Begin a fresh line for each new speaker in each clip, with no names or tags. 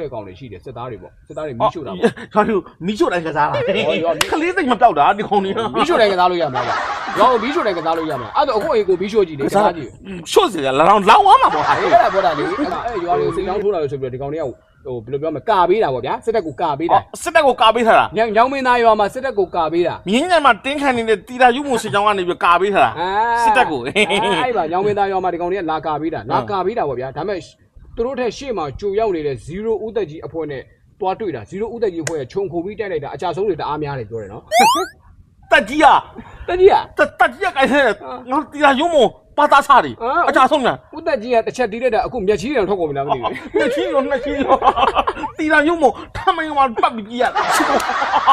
တဲ့ကောင်တွေရှိတယ်စစ်သားတွေပေါ့စစ်သားတွေမီးရှို့တာပေါ့
ဟာလူမီးချို့တိုင်းကစားတာ
ဟောရော
ခလေးစိတ်မပြောက်တာဒီခုံကြီး
မီးရှို့တယ်ကစားလို့ရမှာလားရောမီးရှို့တယ်ကစားလို့ရမှာအဲ့တော့အခုအေကိုမီးရှို့ကြည့်လေကစားကြည့်
ချို့စီလာလောင်လောင်အောင်မှာပေါ့ဟာ
အဲ့ဒါပြောတာလေအဲ့ဒါအဲ့ရွာလေးစိတ်ကြောင်းထိုးလာလို့ဆိုပြီးတော့ဒီကောင်တွေကဟိုဘယ်လိုပြောမလဲကာပေးတာပေါ့ဗျာစစ်တပ်ကိုကာပေးတာ
စစ်တပ်ကိုကာပေးထားတာ
ညောင်ညောင်မင်းသားရွာမှာစစ်တပ်ကိုကာပေးတာ
မြင်းညံမှာတင်းခံနေတဲ့တီတာယူမှုစစ်ကြောင်းကနေပြီးကာပေးထားတာ
အာ
စစ်တပ်ကို
အဲ့ပါညောင်မင်းသားရွာမှာဒီကောင်တွေကလာကာပေးတာလာကာပေးတာပေါ့ဗျာဒါပေမဲ့ သူတို့ထက်ရှေ့မှာကြိုရောက်နေတဲ့0ဦးသက်ကြီးအဖွဲ့နဲ့တွားတွေ့တာ0ဦးသက်ကြီးအဖွဲ့ကခြုံခုံပြီးတိုက်လိုက်တာအကြဆုံးတွေတအားများတယ်ပြောတယ်နော်
တက်ကြီးอ่ะ
တကြီးอ่ะ
တက်တက်ကြီးကကိုင်ဆဲငါတီတာယူမှု ပါတာစားတွေအကြဆုံးလား
ဦးတက်ကြီးကတစ်ချက်တီးလိုက်တာအခုမျက်ချီးရောင်ထွက်ကုန်ပြီလားမသိဘူး
မျက်ချီးရောင်မျက်ချီးရောင်တီလာရုံမထမိန်ဝါပတ်ပြီးရ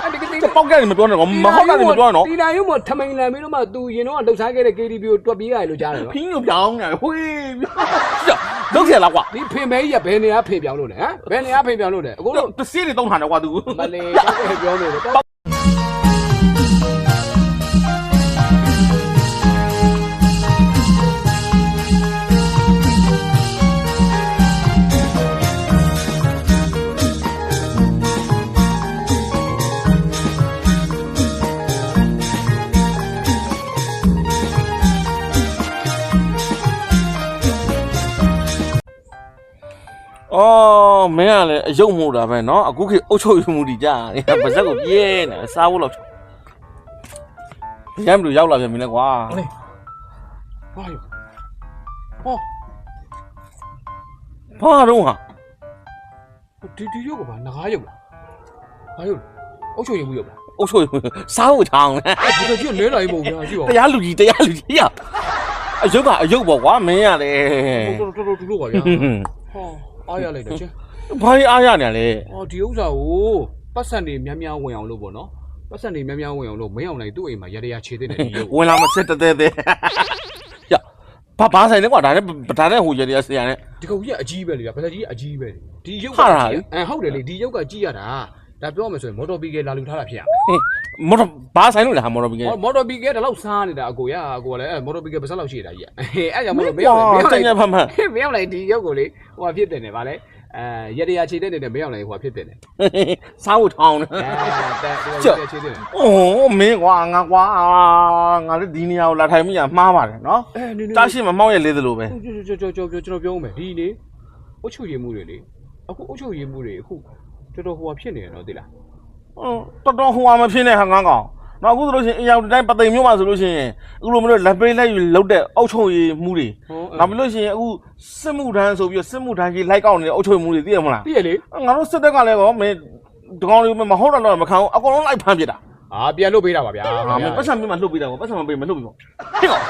အဲ့ဒီက
ပေါက်ကြတယ်မပြောနဲ့ကောမဟုတ်တာတွေမပြောနဲ့နော်
တီလာရုံမထမိန်လန်ပြီးတော့မှသူရင်တော့လှုပ်ရှားခဲ့တဲ့ KDB ကိုတွက်ပြီးရတယ်လို့ကြားတယ်နော်
ဖင်းကိုပြောင်းတယ်ဟွေးလောက်ရလားကွာ
ဒီဖင်မဲကြီးကဘယ်နေရာဖေပြောင်းလို့လဲဟမ်ဘယ်နေရာဖေပြောင်းလို့လဲအခုတော့
တစည်းတွေတုံးထားတယ်ကွာသူ
မလေးပြောနေတယ်
အော်မင်းကလည်းအယုတ်မှုတာပဲเนาะအခုခေတ်အုတ်ချုပ်ယူမှုဒီကြာနေပါဇက်ကိုပြဲနေစားဖို့တော့ရမ်းမလို့ရောက်လာပြန်ပြီလဲကွာ
ဟာယောဟော
ဘာတော့ဟာ
ဒီဒီရုပ်ကဘာငကားရုပ်လားဘာရုပ်အုတ်ချုပ်ရင်မှုရုပ်လား
အုတ်ချုပ်စားဖို့ချောင်း
အဲ့ဒီကြီးလဲလာရင်ပုံဗျာကြည့်ပါ
တရားလူကြီးတရားလူကြီးရအယုတ်ကအယုတ်ပေါ့ကွာမင်းရတယ်
တော်တော်တော်တူလို့ပါဗျာဟော အားရလိုက်တယ်ချင်း
ဘာကြီးအားရနေလဲ
အော်ဒီဥစ္စာကိုပတ်စံတွေများများဝင်အောင်လို့ပေါ့နော်ပတ်စံတွေများများဝင်အောင်လို့မင်းအောင်နိုင်သူ့အိမ်မှာရရခြေတဲ့နေဒီရုပ်
ဝင်လာမစစ်တဲ့တဲ့ရဘာဘာဆိုင်လဲကွာဒါနဲ့ဒါနဲ့ဟိုရရဆရာနဲ့
ဒီကောင်ကြီးကအကြီးပဲလေဗလက်ကြီးအကြီးပဲလေဒီရုပ်
ဟာလား
အဲဟုတ်တယ်လေဒီရုပ်ကကြည့်ရတာ ဒါပြောရမယ်ဆိုရင်မော်တော်ဘီကယ်လာလူထားတာဖြစ်ရ
မော်တော်ဘာဆိုင်လို့လဲဟာမော်တော်ဘီက
မော်မော်တော်ဘီကယ်ဒါလောက်စားနေတာအကိုရအကိုကလည်းအဲမော်တော်ဘီကယ်ပါစက်လောက်ရှိတာကြီးအဲအဲ့ကြောင့်မလို့မင်းအောင်နိုင်မင်းအောင်
တ
နိုင်
ညဖတ်မှန်
မင်းအောင်နိုင်ဒီရုပ်ကိုလေဟိုဟာဖြစ်တယ်နေဗာလဲအဲရရခြေတဲ့နေနဲ့မင်းအောင်နိုင်ဟိုဟာဖြစ်တယ်နေ
စားဖို့ထောင်းတယ်
အဲတဲ့ဒီခြေတဲ့နေ။
အိုးမင်းကွာငါကွာငါလည်းဒီနေရာကိုလာထိုင်မိရမှားပါတယ်နော်
အဲနင်း။
တားရှိမမောင်းရလေးသလိုပဲ
ကျွန်တော်ကျွန်တော်ကျွန်တော်ပြောဦးမယ်ဒီလေအုတ်ချုပ်ရည်မှုတွေလေအခုအုတ်ချုပ်ရည်မှုတွေအခု တော်တော်ဟိုဟာဖြစ်နေတယ်နော်သိလား။
ဟုတ်တော်တော်ဟိုဟာမဖြစ်နဲ့ဟာငန်းကောင်။နောက်အခုဆိုလို့ရှိရင်အရောက်တိုင်းပသိမ်မျိုးမှာဆိုလို့ရှိရင်အခုလိုမျိုးလက်ပေးလက်ယူလုတ်တဲ့အုတ်ချုံရည်မှုတွေ
ဟော
နောက်ပြီးလို့ရှိရင်အခုစစ်မှုထမ်းဆိုပြီးစစ်မှုထမ်းကြီးလိုက်ကောက်နေတဲ့အုတ်ချုံမှုတွေသိရမလား
သိရလေ။
ငါတို့စစ်တပ်ကလည်းကောမင်းဒီကောင်လေးမဟုတ်တော့မခံဘူးအကုန်လုံးလိုက်ဖမ်းပြတာ
အာပြန်လို့ပေးတာပါဗျာ။
ဟာမင်းပတ်စံပြမှာလှုပ်ပေးတာပေါ့ပတ်စံမပေးမလှုပ်ဘူးပေါ့။ဟဲ့ကောင်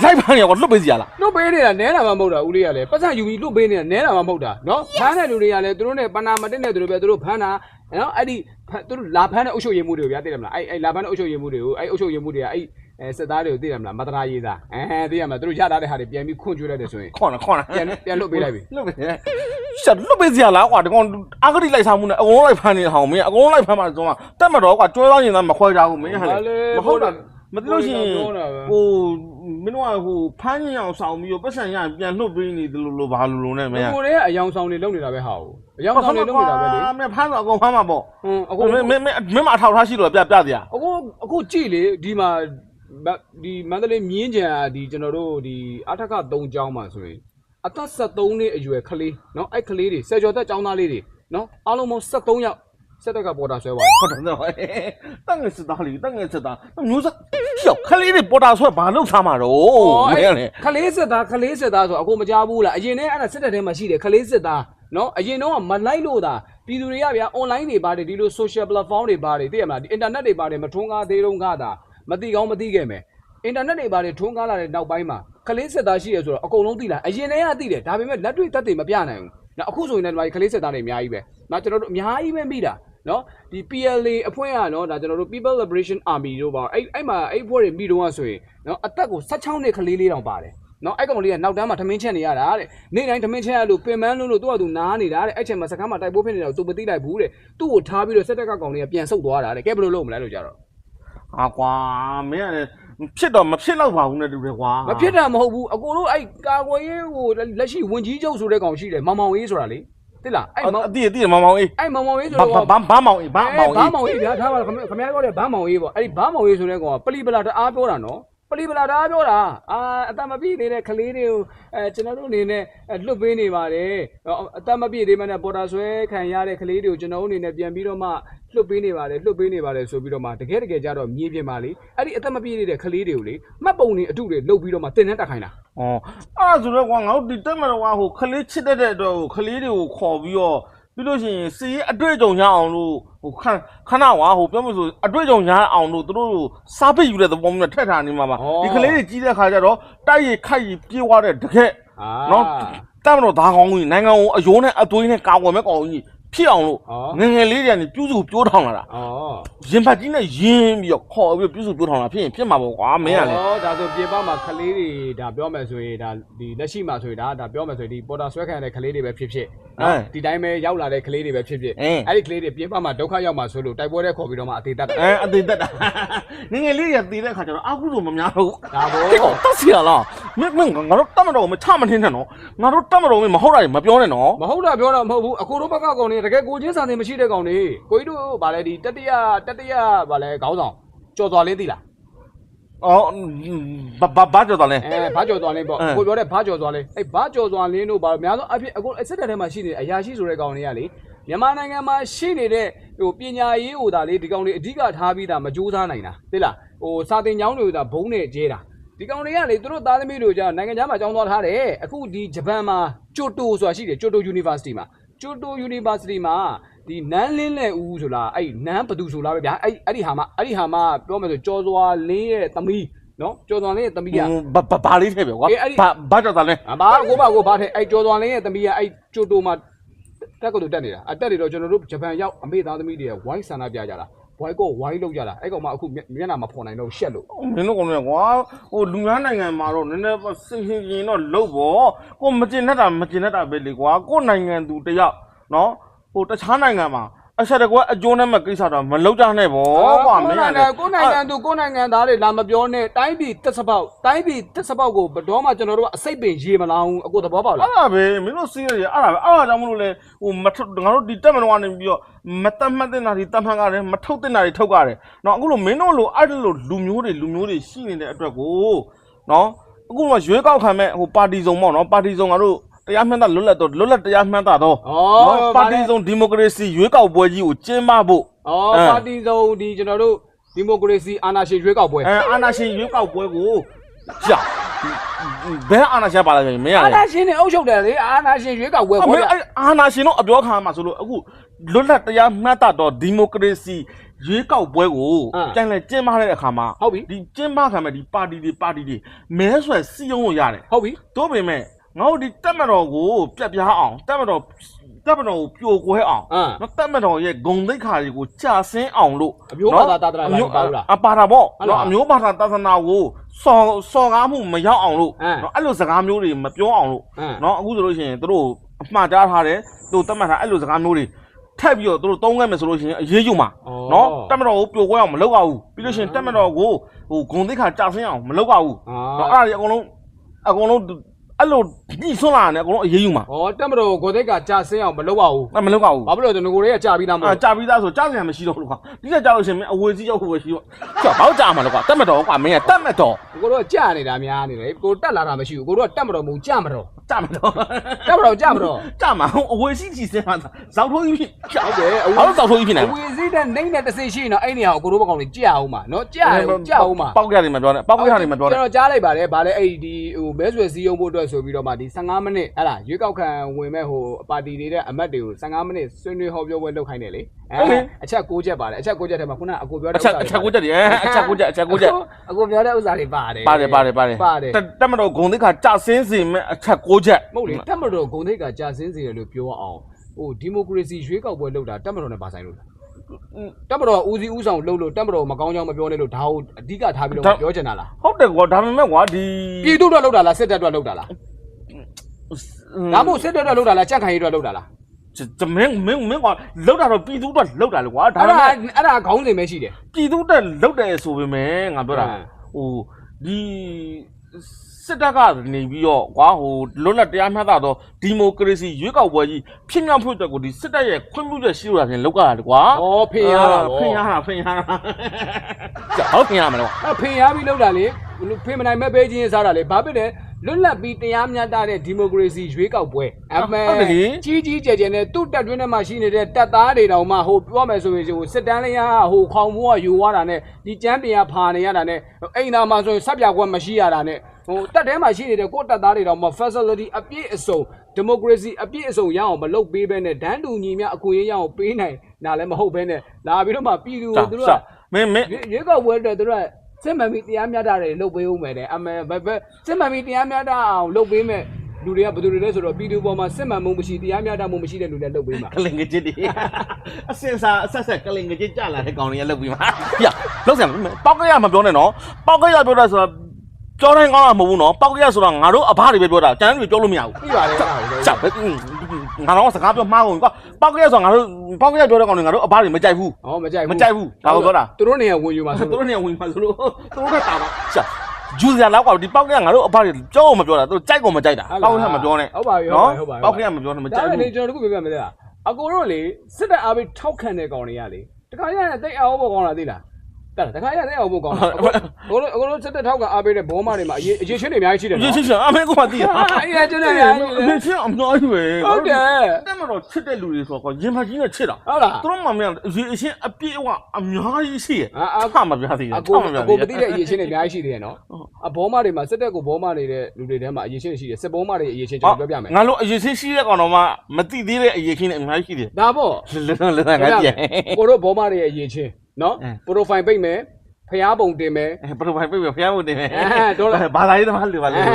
လိုက်ဖမ်းရကောလှုပ်ပေးစီရလား
လွတ်ပေးနေတာနဲတာမှမဟုတ်တာဦးလေးကလည်းပတ်စံယူပြီးလွတ်ပေးနေတာနဲတာမှမဟုတ်တာနော်ဖမ်းတဲ့လူတွေကလည်းသူတို့နဲ့ပနာမတက်တဲ့သူတွေပဲသူတို့ဖမ်းတာနော်အဲ့ဒီသူတို့လာဖမ်းတဲ့အုပ်ချုပ်ရေးမှုတွေကိုဗျာသိတယ်မလားအဲ့အဲ့လာဖမ်းတဲ့အုပ်ချုပ်ရေးမှုတွေကိုအဲ့အုပ်ချုပ်ရေးမှုတွေကအဲ့အဲစစ်သားတွေကိုသိတယ်မလားမတရာရေးသားအဲသိရမလားသူတို့ရထားတဲ့ဟာတွေပြန်ပြီးခွန့်ကျွေးလိုက်တယ်ဆိုရင်
ခွန်လားခွန်လား
ပြန်ပြန်လွတ်ပေးလိုက်ပြီ
လွတ်ပေးတယ်ရှက်လွတ်ပေးစရာလားကွာဒီကောင်အာဂတိလိုက်စားမှုနဲ့အကုန်လုံးလိုက်ဖမ်းနေတာဟောမင်းအကုန်လုံးလိုက်ဖမ်းမှဆိုတော့တက်မတော်ကွာကျွဲသွားရင်သားမခွဲကြဘူးမင်းဟာလေမဟုတ်တာမသိလို့ရှိရင်ဟို မင်းတို့ကဟိုဖမ်းရင်အောင်ဆောင်ပြီးတော့ပတ်စံရပြန်လွတ်ပေးနေတယ်လို့လို့ဘာလို့လို့နဲ့မင်း
ကိုယ်ကအယောင်ဆောင်တွေလုပ်နေတာပဲဟာကိုအယောင်ဆောင်တွေလုပ်နေတာပဲလေ
မင်းဖမ်းတော့အကုန်ဖမ်းမှာပေါ့
ဟွန်းအခု
မင်းမင်းမင်းမအထောက်ထားရှိလို့ပြပြတရား
အခုအခုကြည့်လေဒီမှာဒီမန္တလေးမြင်းကြံဒီကျွန်တော်တို့ဒီအထက်က3ကျောင်းမှာဆိုရင်အသက်73နှစ်အရွယ်ကလေးเนาะအဲ့ကလေးတွေဆယ်ကျော်သက်ကျောင်းသားလေးတွေเนาะအားလုံးပေါင်း73ယောက် ဆက်တက်ကပေါ်တာဆွဲပါ
ဟုတ်တယ်နော်တန့်ငယ်စစ်သားလေးတန့်ငယ်စစ်သားမျိုးစားပြောက်ခလေးတွေပေါ်တာဆွဲဘာလုပ်ထားမှာတော့မင်းလေ
ခလေးစစ်သားခလေးစစ်သားဆိုအခုမကြဘူးလားအရင်နဲ့အဲ့ဒါစစ်တပ်ထဲမှာရှိတယ်ခလေးစစ်သားနော်အရင်တော့မလိုက်လို့သာပြည်သူတွေကဗျာ online တွေပါတယ်ဒီလို social platform တွေပါတယ်သိရမလားဒီ internet တွေပါတယ်မထွန်းကားသေးတော့ကသာမသိကောင်းမသိခဲ့မယ်အင်တာနက်တွေဘာတွေထွန်းကားလာတဲ့နောက်ပိုင်းမှာကလေးစစ်သားရှိရဆိုတော့အကုန်လုံးသိလာအရင်တည်းကသိတယ်ဒါပေမဲ့လက်တွေ့တက်တွေမပြနိုင်ဘူး။နောက်အခုဆိုရင်လည်းဒီကလေးစစ်သားတွေအများကြီးပဲ။နောက်ကျွန်တော်တို့အများကြီးပဲမိတာ။ နော်ဒီ PLA အဖွဲ့ကနော်ဒါကျွန်တော်တို့ People Liberation Army တို့ပါအဲ့အဲ့မှာအဲ့ဖွဲ့တွေမိတော့ဆိုရင်နော်အသက်ကို16နှစ်ခလေးလေးတောင်ပါတယ်နော်အဲ့ကောင်လေးကနောက်တန်းမှာထမင်းချက်နေရတာတဲ့နေ့တိုင်းထမင်းချက်ရလို့ပင်မန်းလို့လို့သူ့ကသူနားနေတာတဲ့အဲ့ချိန်မှာစကားမှာတိုက်ပိုးဖြစ်နေတာကိုသူမသိလိုက်ဘူးတဲ့သူ့ကိုထားပြီးတော့စက်တက်ကကောင်လေးကပြန်ဆုတ်သွားတာတဲ့ကဲဘယ်လိုလုပ်မလဲလို့ကြတော့
ဟာကွာမင်းကလည်းဖြစ်တော့မဖြစ်တော့ပါဘူးနဲ့တူတယ်ကွာ
မဖြစ်တာမဟုတ်ဘူးအကိုတို့အဲ့ကာကွယ်ရေးဟိုလက်ရှိဝင်ကြီးချုပ်ဆိုတဲ့ကောင်ရှိတယ်မောင်မောင်ရေးဆိုတာလေ တိလားအဲ့မောင်
အတိအတိမောင်မောင်အေး
အဲ့မောင်မောင်ရေးဆို
ဘာ
တော့
ဘာဘာမောင်အေးဘာမောင်
ဘာ
အေး
မောင်ရေးဗျာထားပါခင်ဗျခင်ဗျားပြောတဲ့ဘာမောင်ရေးပေါ့အဲ့ဒီဘာမောင်ရေးဆိုတဲ့ကောင်ကပလီပလာတအားပြောတာနော် ပလီပလာတအားပြောတာအာအတမပြည့်နေတဲ့ကလေးတွေကိုအဲကျွန်တော်တို့အနေနဲ့လွတ်ပေးနေပါတယ်အတမပြည့်သေးမှနဲ့ပေါ်တာဆွဲခံရတဲ့ကလေးတွေကိုကျွန်တော်တို့အနေနဲ့ပြန်ပြီးတော့မှလွတ်ပေးနေပါတယ်လွတ်ပေးနေပါတယ်ဆိုပြီးတော့မှတကယ်တကယ်ကြတော့မြေပြင်ပါလေအဲ့ဒီအတမပြည့်နေတဲ့ကလေးတွေကိုလေမှတ်ပုံတွေအတုတွေလုတ်ပြီးတော့မှတင်နှက်တက်ခိုင်းတာ
ဩအဲ့ဒါဆိုတော့ကွာငါတို့ဒီတက်မတော်ကဟိုခလေးချစ်တတ်တဲ့အတွက်ဟိုခလေးတွေကိုခေါ်ပြီးတော့ ပြီးလို့ရှိရင်စီးအတွေ့အကြုံရအောင်လို့ဟိုခဏခဏဝါဟိုပြောမလို့ဆိုအတွေ့အကြုံရအောင်လို့သူတို့စားပိတ်ယူတဲ့သဘောမျိုးနဲ့ထက်ထားနေမှာပါဒီကလေးတွေကြီးတဲ့ခါကျတော့တိုက်ရိုက်ခိုက်ရီပြေးသွားတဲ့တကက်
အာ
နော်တက်မတော်သားကောင်းကြီးနိုင်ငံကိုအယိုးနဲ့အသွေးနဲ့ကာကွယ်မဲ့ကောင်ကြီး ဖြစ်အောင်လို့
ဩ
ငယ်ငယ်လေးတွေကနေပြုစုပြိုးထောင်လာတာ
ဩ
ရင်ဖတ်ကြီးနဲ့ရင်းပြီးတော့ခေါ်ပြီးပြုစုပြိုးထောင်လာဖြစ်ရင်ဖြစ်မှာပေါ့ကွာမင်းကလည်း
ဩဒါဆိုပြင်ပမှာကလေးတွေဒါပြောမယ်ဆိုရင်ဒါဒီလက်ရှိမှာဆိုရင်ဒါဒါပြောမယ်ဆိုရင်ဒီပေါ်တာဆွဲခံရတဲ့ကလေးတွေပဲဖြစ်ဖြစ်နော်ဒီတိုင်းပဲရောက်လာတဲ့ကလေးတွေပဲဖြစ်ဖြစ်
အင်း
အဲ့ဒီကလေးတွေပြင်ပမှာဒုက္ခရောက်မှာဆိုလို့တိုက်ပွဲတဲ့ခေါ်ပြီးတော့မှအသေးတက်တာ
အဲအသေးသက်တာငယ်ငယ်လေးရသေးတဲ့ခါကျတော့အခုဆိုမများတော့ဘူး
ဒါဘော
ဒီကောင်တက်စီရလားမင်းမင်းငါတို့တက်မတော်မချမထင်းနဲ့နော်ငါတို့တက်မတော်မဟုတ်တာမပြောနဲ့နော်
မဟုတ်တာပြောတာမဟုတ်ဘူးအခုတို့ဘက်ကကောင်တွေတကယ်ကိုချင်းစာတင်မရှိတဲ့ကောင်တွေကိုကြီးတို့ဗာလဲဒီတတိယတတိယဗာလဲခေါင်းဆောင်ကြော်သွားလင်းသိလား
အော်ဘာဘာဘာကြော်တော်လဲ
အဲဘာကြော်သွားလင်းပေါ့
အဲ
ကိုပြောတဲ့ဘာကြော်သွားလင်းအဲ့ဘာကြော်သွားလင်းတို့ဗာအများဆုံးအဖြစ်အခုအစစ်တပ်ထဲမှာရှိနေတဲ့အရာရှိဆိုတဲ့ကောင်တွေကလေမြန်မာနိုင်ငံမှာရှိနေတဲ့ဟိုပညာရေးဟိုဒါလေဒီကောင်တွေအဓိကထားပြီးတာမကြိုးစားနိုင်တာသိလားဟိုစာတင်ကျောင်းတွေကဘုံနဲ့ကျဲတာဒီကောင်တွေကလေသူတို့သားသမီးတို့ကြာနိုင်ငံခြားမှာကျောင်းသွားထားတယ်အခုဒီဂျပန်မှာကျိုတိုဆိုတာရှိတယ်ကျိုတို University မှာ ကျိုတို University မှာဒီနန်းလင်းလက်ဦးဆိုလားအဲ့နန်းဘသူဆိုလားပဲဗျာအဲ့အဲ့ဒီဟာမှာအဲ့ဒီဟာမှာပြောမယ်ဆိုကျော်စွာလင်းရဲ့သမီးနော်ကျော်စွာလင်းရဲ့သမီးက
ဘာဘာဘာလေးထဲပဲကွာ
အေးအဲ့ဒီ
ဘာဘာကြော်တော်လဲ
အမကိုပါကိုပါထဲအဲ့ကျော်သွန်လင်းရဲ့သမီးကအဲ့ကျိုတိုမှာတက်ကတော့တက်နေတာအတက်နေတော့ကျွန်တော်တို့ဂျပန်ရောက်အမေသားသမီးတွေကဝိုင်းဆန္ဒပြကြတာ ဘွိုင်းကိုဝိုင်းလောက်ကြတာအဲ့ကောင်မှအခုမျက်နှာမဖော်နိုင်တော့ရှက်လို့
မင်းတို့ကောင်လည်းကွာဟိုလူများနိုင်ငံမှာတော့နည်းနည်းစိတ်ရှင်ရှင်တော့လုပ်ပေါ့ကိုမကျင်တတ်တာမကျင်တတ်တာပဲလေကွာကိုနိုင်ငံသူတယောက်နော်ဟိုတခြားနိုင်ငံမှာ အဆက်တကွအကျိုးနဲ့မကိစ္စတော့မလုပ်ကြနဲ့ဗောကွာမင်းက
ကို
လည်း
နိုင်ငံကိုနိုင်ငံသူကိုနိုင်ငံသားတွေလာမပြောနဲ့တိုင်းပြည်တက်စပေါက်တိုင်းပြည်တက်စပေါက်ကိုဘယ်တော့မှကျွန်တော်တို့ကအစိတ်ပင်ရေမလောင်းအခုသဘောပေါက်လား
အဲ့ဒါပဲမင်းတို့စီးရရအဲ့ဒါပဲအဲ့ဒါကြောင့်မလို့လေဟိုမထုတ်ငါတို့ဒီတက်မတော်ကနေပြီးတော့မတတ်မှတ်တဲ့နာတွေတတ်မှတ်ကြတယ်မထုတ်တဲ့နာတွေထုတ်ကြတယ်နော်အခုလိုမင်းတို့လိုအဲ့လိုလူမျိုးတွေလူမျိုးတွေရှိနေတဲ့အတွက်ကိုနော်အခုတော့ရွေးကောက်ခံမဲ့ဟိုပါတီစုံပေါ့နော်ပါတီစုံငါတို့ တရားမျှတလွတ်လပ်တော့လွတ်လပ်တရားမျှတတော့
ဩ
နော်ပါတီစုံဒီမိုကရေစီရွေးကောက်ပွဲကြီးကိုကျင်းပဖို့
ဩပါတီစုံဒီကျွန်တော်တို့ဒီမိုကရေစီအာဏာရှင်ရွေးကောက်ပွဲ
အဲအာဏာရှင်ရွေးကောက်ပွဲကိုကြာဘယ်အာဏာရှင်ပါလဲမင်းရ
အာ
လေ
ဏာရှင်နဲ့အုပ်ချုပ်တယ်လေအာဏာရှင်ရွေးကောက်ပွဲ
အ
ပေါ့
မေ
ဗျာ
အဲ့အာနာရှင်တို့အပြောခံမှာဆိုလို့အခုလွတ်လပ်တရားမျှတတော့ဒီမိုကရေစီရွေးကောက်ပွဲကိုပြန်လဲကျင်းပတဲ့အခါမှာ
ဟုတ်ပြီ
ဒီကျင်းပခံမဲ့ဒီပါတီတွေပါတီတွေမဲဆွယ်စီးရုံးလို့ရတယ်
ဟုတ်ပြီ
တို့ပေမဲ့ ငါတို့ဒီတက်မတော်ကိုပြက်ပြားအောင်တက်မတော်တက်မတော်ကိုပြိုကွဲအောင်
အမ်
နော်တက်မတော်ရဲ့ဂုံသိက္ခာတွေကိုကြာဆင်းအောင်လို့
အမျိုးဘာသာသာသနာလာမပါဘူးလား
အပါတာပေါ့
ဟုတ်လား
နော်အမျိုးဘာသာသာသနာကိုစော်စော်ကားမှုမရောက်အောင်လို့
အမ်
နော်အဲ့လိုစကားမျိုးတွေမပြောအောင်လို့
အမ်
နော်အခုဆိုလို့ရှိရင်တို့အမှားကြားထားတယ်တို့တတ်မှတ်ထားအဲ့လိုစကားမျိုးတွေထက်ပြီးတော့တို့သုံးခဲ့မယ်ဆိုလို့ရှိရင်အရေးယူမှာနော်တက်မတော်ကိုပြိုကွဲအောင်မလုပ်ရဘူးပြီးလို့ရှိရင်တက်မတော်ကိုဟိုဂုံသိက္ခာကြာဆင်းအောင်မလုပ်ရဘူး
အာ
နော်အဲ့ဒါကြီးအကုန်လုံးအကုန်လုံး အဲ့လိုညှိဆွန့်လာတယ်အကုန်လုံးအရေးယူမှာ
ဩတက်မတော်ကိုသိက်ကကြာဆင်းအောင်မလုပ်ပါဘူး
အဲ့မလုပ်ရဘူး
ဘာဖြစ်လို့လဲငကိုတွေကကြာပြီးသားမ
အာ
ဟုတ်
ကြာပြီးသားဆိုကြာစရာမရှိတော့ဘူးကွာဒီကကြာလို့ရှိရင်မင်းအဝေးကြီးရောက်ဖို့ပဲရှိတော့ကြာဘာလို့ကြာမှာလဲကွာတက်မတော်ကွာမင်းကတက်မတော်
ကိုတို့ကကြာနေတာများနေတယ်ကိုတက်လာတာမရှိဘူးကိုတို့ကတက်မတော်မဟုတ်ကြာမတော်
ကြမတော့
ကြမတော့ကြမတော့
ကြမှာအဝယ်ရှိကြီးစင်းမှာဇောက်ထိုးကြီးဖြစ်
ဟုတ်တယ်အ
ဝယ်ဇောက်ထိုးကြီးဖြစ်နေ
အဝယ်စီးတဲ့နိုင်တဲ့တစိရှိရင်တော့အဲ့နေရာကိုကိုတို့ဘကောင်တွေကြက်အောင်မှာနော်ကြက်အောင်ကြက်အောင်မှာ
ပောက်ကြတယ်မပြောနဲ့ပောက်ကြတယ်မပြောနဲ့
ကျွန်တော်ကြားလိုက်ပါတယ်ဗာလဲအဲ့ဒီဟိုမဲဆွယ်စည်းရုံးဖို့အတွက်ဆိုပြီးတော့မှဒီ15မိနစ်အဲ့ဒါရွေးကောက်ခံဝင်မဲ့ဟိုပါတီတွေတဲ့အမတ်တွေကို15မိနစ်ဆွေးနွေးဟောပြောပွဲလုပ်ခိုင်းတယ်လေအဲအချက်6ချက်ပါတယ်အချက်6ချက်ထဲမှာခုနအကိုပြောတဲ့
အချက်အချက်6ချက်တွေအချက်6ချက်အချက်6ချက်
အကိုပြောတဲ့ဥစ္စာတွေပါတယ်
ပါတယ်ပါတယ်ပါတယ်
တ
က်မတော်ဂုံသိခါကြဆင်းစင်မဲ့အချက်6ချက်
မဟုတ်လေတက်မတော်ဂုံထိပ်ကကြာစင်းစေတယ်လို့ပြောအောင်ဟိုဒီမိုကရေစီရွေးကောက်ပွဲလုပ်တာတက်မတော်နဲ့ပါဆိုင်လို့လားတက်မတော်ဦးစီးဦးဆောင်လှုပ်လို့တက်မတော်မကောင်းကြောင်းမပြောနဲ့လို့ဒါကိုအဓိကထားပြီးတော့ပြောချင်တာလား
ဟုတ်တယ်ကွာဒါပေမဲ့ကွာဒီ
ပြည်သူတို့လှုပ်တာလားစစ်တပ်တို့လှုပ်တာလားဒါမှမဟုတ်စစ်တပ်တို့လှုပ်တာလားကြက်ခိုင်ရေးတို့လှုပ်တာလားကျ
မင်းမင်းမင်းကလောက်တာတော့ပြည်သူအတွက်လောက်တာလေကွာဒါပေမဲ့
အဲ့ဒါခေါင်းစဉ်ပဲရှိတယ်
ပြည်သူအတွက်လောက်တယ်ဆိုပေမဲ့ငါပြောတာဟိုဒီ စစစ်တပ်ကနေပြီးတော့ကွာဟိုလွတ်လပ်တရားမျှတသောဒီမိုကရေစီရွေးကောက်ပွဲကြီးဖြစ်မြောက်ဖို့အတွက်ကိုဒီစစ်တပ်ရဲ့ခွင့်ပြုချက်ရှိလို့တာဖြင့်လောက်ကတာကွာ
ဩဖင်ရတာဗော
ဖင်ရတာဖင်ရတာကြာဟုတ်ဖင်ရမလား
အဖင်ရပြီးလောက်တာလေဘလို့ဖင်မနိုင်မဲ့ပေးခြင်းစားတာလေဘာဖြစ်လဲ လွတ်လပ်ပြီးတရားမျှတတဲ့ဒီမိုကရေစီရွေးကောက်ပွဲအမှန်ကြီးကြီးကျယ်ကျယ်နဲ့သူ့တက်တွင်းထဲမှာရှိနေတဲ့တပ်သားတွေတောင်မှဟိုပြောမယ်ဆိုရင်ဟိုစစ်တမ်းလေးရဟိုခေါင်မိုးကယူသွားတာနဲ့ဒီကျမ်းပြင်ကဖာနေရတာနဲ့အိမ်သာမှာဆိုရင်ဆက်ပြကွက်မရှိရတာနဲ့ဟိုတက်ထဲမှာရှိနေတဲ့ကိုယ့်တပ်သားတွေတောင်မှ facility အပြည့်အစုံ democracy အပြည့်အစုံရအောင်မလုပ်ပေးဘဲနဲ့ဒန်းတူညီမြအခွင့်အရေးရအောင်ပေးနိုင်တာလည်းမဟုတ်ဘဲနဲ့လာပြီးတော့မှပြည်သူကိုသူတို့က
မင်းမင်း
ရွေးရွေးကောက်ပွဲအတွက်သူတို့က စစ်မှန်ပြီးတရားမျှတတယ်လုပ်ပေးဦးမယ်တဲ့အမေဘယ်ဘက်စစ်မှန်ပြီးတရားမျှတအောင်လုပ်ပေးမယ်လူတွေကဘယ်သူတွေလဲဆိုတော့ပြည်သူပေါ်မှာစစ်မှန်မှုမရှိတရားမျှတမှုမရှိတဲ့လူတွေလုပ်ပေးမှာ
ကလင်ငကြစ်ဒီအစင်စာအဆက်ဆက်ကလင်ငကြစ်ကြလာတဲ့ကောင်တွေကလုတ်ပြီးမှာပြလောက်ဆံပေါက်ကရမပြောနဲ့နော်ပေါက်ကရပြောတာဆိုတာကြောတိုင်းကောင်းတာမဟုတ်ဘူးနော်ပေါက်ကရဆိုတာငါတို့အဖားတွေပဲပြောတာကျန်တဲ့တွေပြောလို့မရဘူး
ပြီးပါလေအဲ့ဒါကို
ကြောက်ပဲ ငါတော့စကားပြောမှားကုန်ကွာပေါက်ကရဆိုတာငါတို့ပေါက်ကရပြောတဲ့ကောင်တွေငါတို့အဖားတွေမကြိုက်ဘူး
ဟောမကြိုက်ဘူး
မကြိုက်ဘူးဒါကိုပြောတာ
သူတို့နေရာဝင်ယူမှာဆို
သူ
လို့
တို့နေဝင်ပါဆိုလို့သူတို့ကတာပါကြောက်ဂျူဇာလောက်ကွာဒီပေါက်ကရငါတို့အဖားတွေကြောက်မပြောတာသူကြိုက်ကုန်မကြိုက်တာပေါက်ကရမပြောနဲ့
ဟုတ်ပါပြီဟုတ်
နော်
ပါပြီဟုတ်ပါပြီ
ပေါက်ကရမပြောနဲ့မကြို
ဒါ
က်
ပေ
ဘူး
မဲ့ကျွန်တော်တို့ကပြောပြမယ်လားအကိုတို့လေစစ်တပ်အားပေးထောက်ခံတဲ့ကောင်တွေကလေတခါရရင်တိတ်အောင်ဖို့ကောင်းတာသိလားတ က်တခါရတိတ်အောင်ဖို့ကောင်းတာအကိုတို့အကိုတို့စစ်တပ်ထောက်ခံအားပေးတဲ့ဘောမတွေမှာအရေးအရေးချင်းတွေအများကြီးရှိတယ်
ရေ
နော်
ချစ်ချင်အမေကမှတည်ရ
အဲ့ဒါကျွန်တော်ရ
ရေချစ်အများကြီးပဲ
ဟုတ်တယ်
တက်မတော့ချစ်တဲ့လူတွေဆိုတော့ရင်မကြီးနဲ့ချစ်တာ
ဟုတ်လား
သူတို့မှမင်းရေအရှင်အပြည့်အဝအများကြီးရှိရ
အာအာ
ဖမပြသေးတယ်
အကိုအကိုမသိတဲ့အရေးချင်းတွေအများကြီးရှိသေးတယ်နော်အဘောမတွေမှာစစ်တပ်ကိုဘောမနေတဲ့လူတွေထဲမှာအရေးချင်းတွေရှိတယ်စစ်ဘောမတွေအရေးချင်းကျွန်တော်ပြောပြမယ်
ငါတို့အရေးချင်းရှိတဲ့ကောင်တော့မှမသိသေးတဲ့အရေးချင်းတွေအများကြီးရှိတယ်
ဒါပေါ့
လက်လက်ငါပြန်
ကိုတို့ဘောမတွေရဲ့အရေးချင်း နော်
အဲ
profile ပိတ်မယ် ဖျားပုံတင်မယ်
ပရိုဖိုင်ပြဖျားဖို့တင်မယ်
အဲဒေါ်လာ
ဘာသာရေးသမားလူပါလေ
အဲ